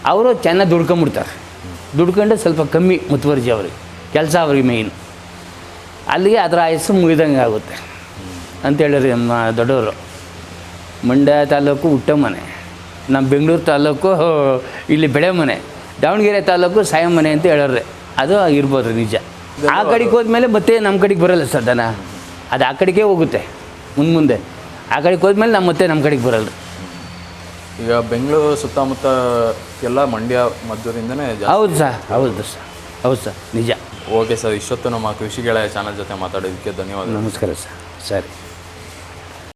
ಅವರು ಚೆನ್ನಾಗಿ ದುಡ್ಕೊಂಬಿಡ್ತಾರೆ. ದುಡ್ಕೊಂಡು ಸ್ವಲ್ಪ ಕಮ್ಮಿ ಮುತುವರ್ಜಿ ಅವ್ರಿಗೆ. ಕೆಲಸ ಅವ್ರಿಗೆ ಮೇಯ್ನ್ ಅಲ್ಲಿಗೆ ಅದರ ಆಯಸ್ಸು ಮುಗಿದಂಗೆ ಆಗುತ್ತೆ. ಅಂತ ಹೇಳಿರಿ ನಮ್ಮ ದೊಡ್ಡವರು. ಮಂಡ್ಯ ತಾಲೂಕು ಹುಟ್ಟ ಮನೆ. ನಮ್ಮ ಬೆಂಗಳೂರು ತಾಲೂಕು ಇಲ್ಲಿ ಬೆಳೆ ಮನೆ. ದಾವಣಗೆರೆ ತಾಲೂಕು ಸಾಯ ಮನೆ ಅಂತ ಹೇಳೋರೆ ಅದು ಇರ್ಬೋದು ರೀ ನಿಜ. ಆ ಕಡೆಗೆ ಹೋದ್ಮೇಲೆ ಮತ್ತೆ ನಮ್ಮ ಕಡೆಗೆ ಬರಲ್ಲ ಸರ್ ದನ. ಅದು ಆ ಕಡೆಗೆ ಹೋಗುತ್ತೆ. ಮುಂದೆ ಮುಂದೆ. ಆ ಕಡೆಗೆ ಹೋದ್ಮೇಲೆ ನಮ್ಮ ಮತ್ತೆ ನಮ್ಮ ಕಡೆಗೆ ಬರಲ್ಲ. ಈಗ ಬೆಂಗಳೂರು ಸುತ್ತಮುತ್ತ ಎಲ್ಲ ಮಂಡ್ಯ ಮದ್ದೂರಿಂದನೇ ಹೌದು ಸರ್ ಹೌದು ಸರ್ ಹೌದು ಸರ್ ನಿಜ. ಓಕೆ ಸರ್ ಇಷ್ಟೊತ್ತು ನಮ್ಮ ಕೃಷಿಗಳ ಚಾನಲ್ ಜೊತೆ ಮಾತಾಡೋದಕ್ಕೆ ಧನ್ಯವಾದ ನಮಸ್ಕಾರ ಸರ್ ಸರಿ.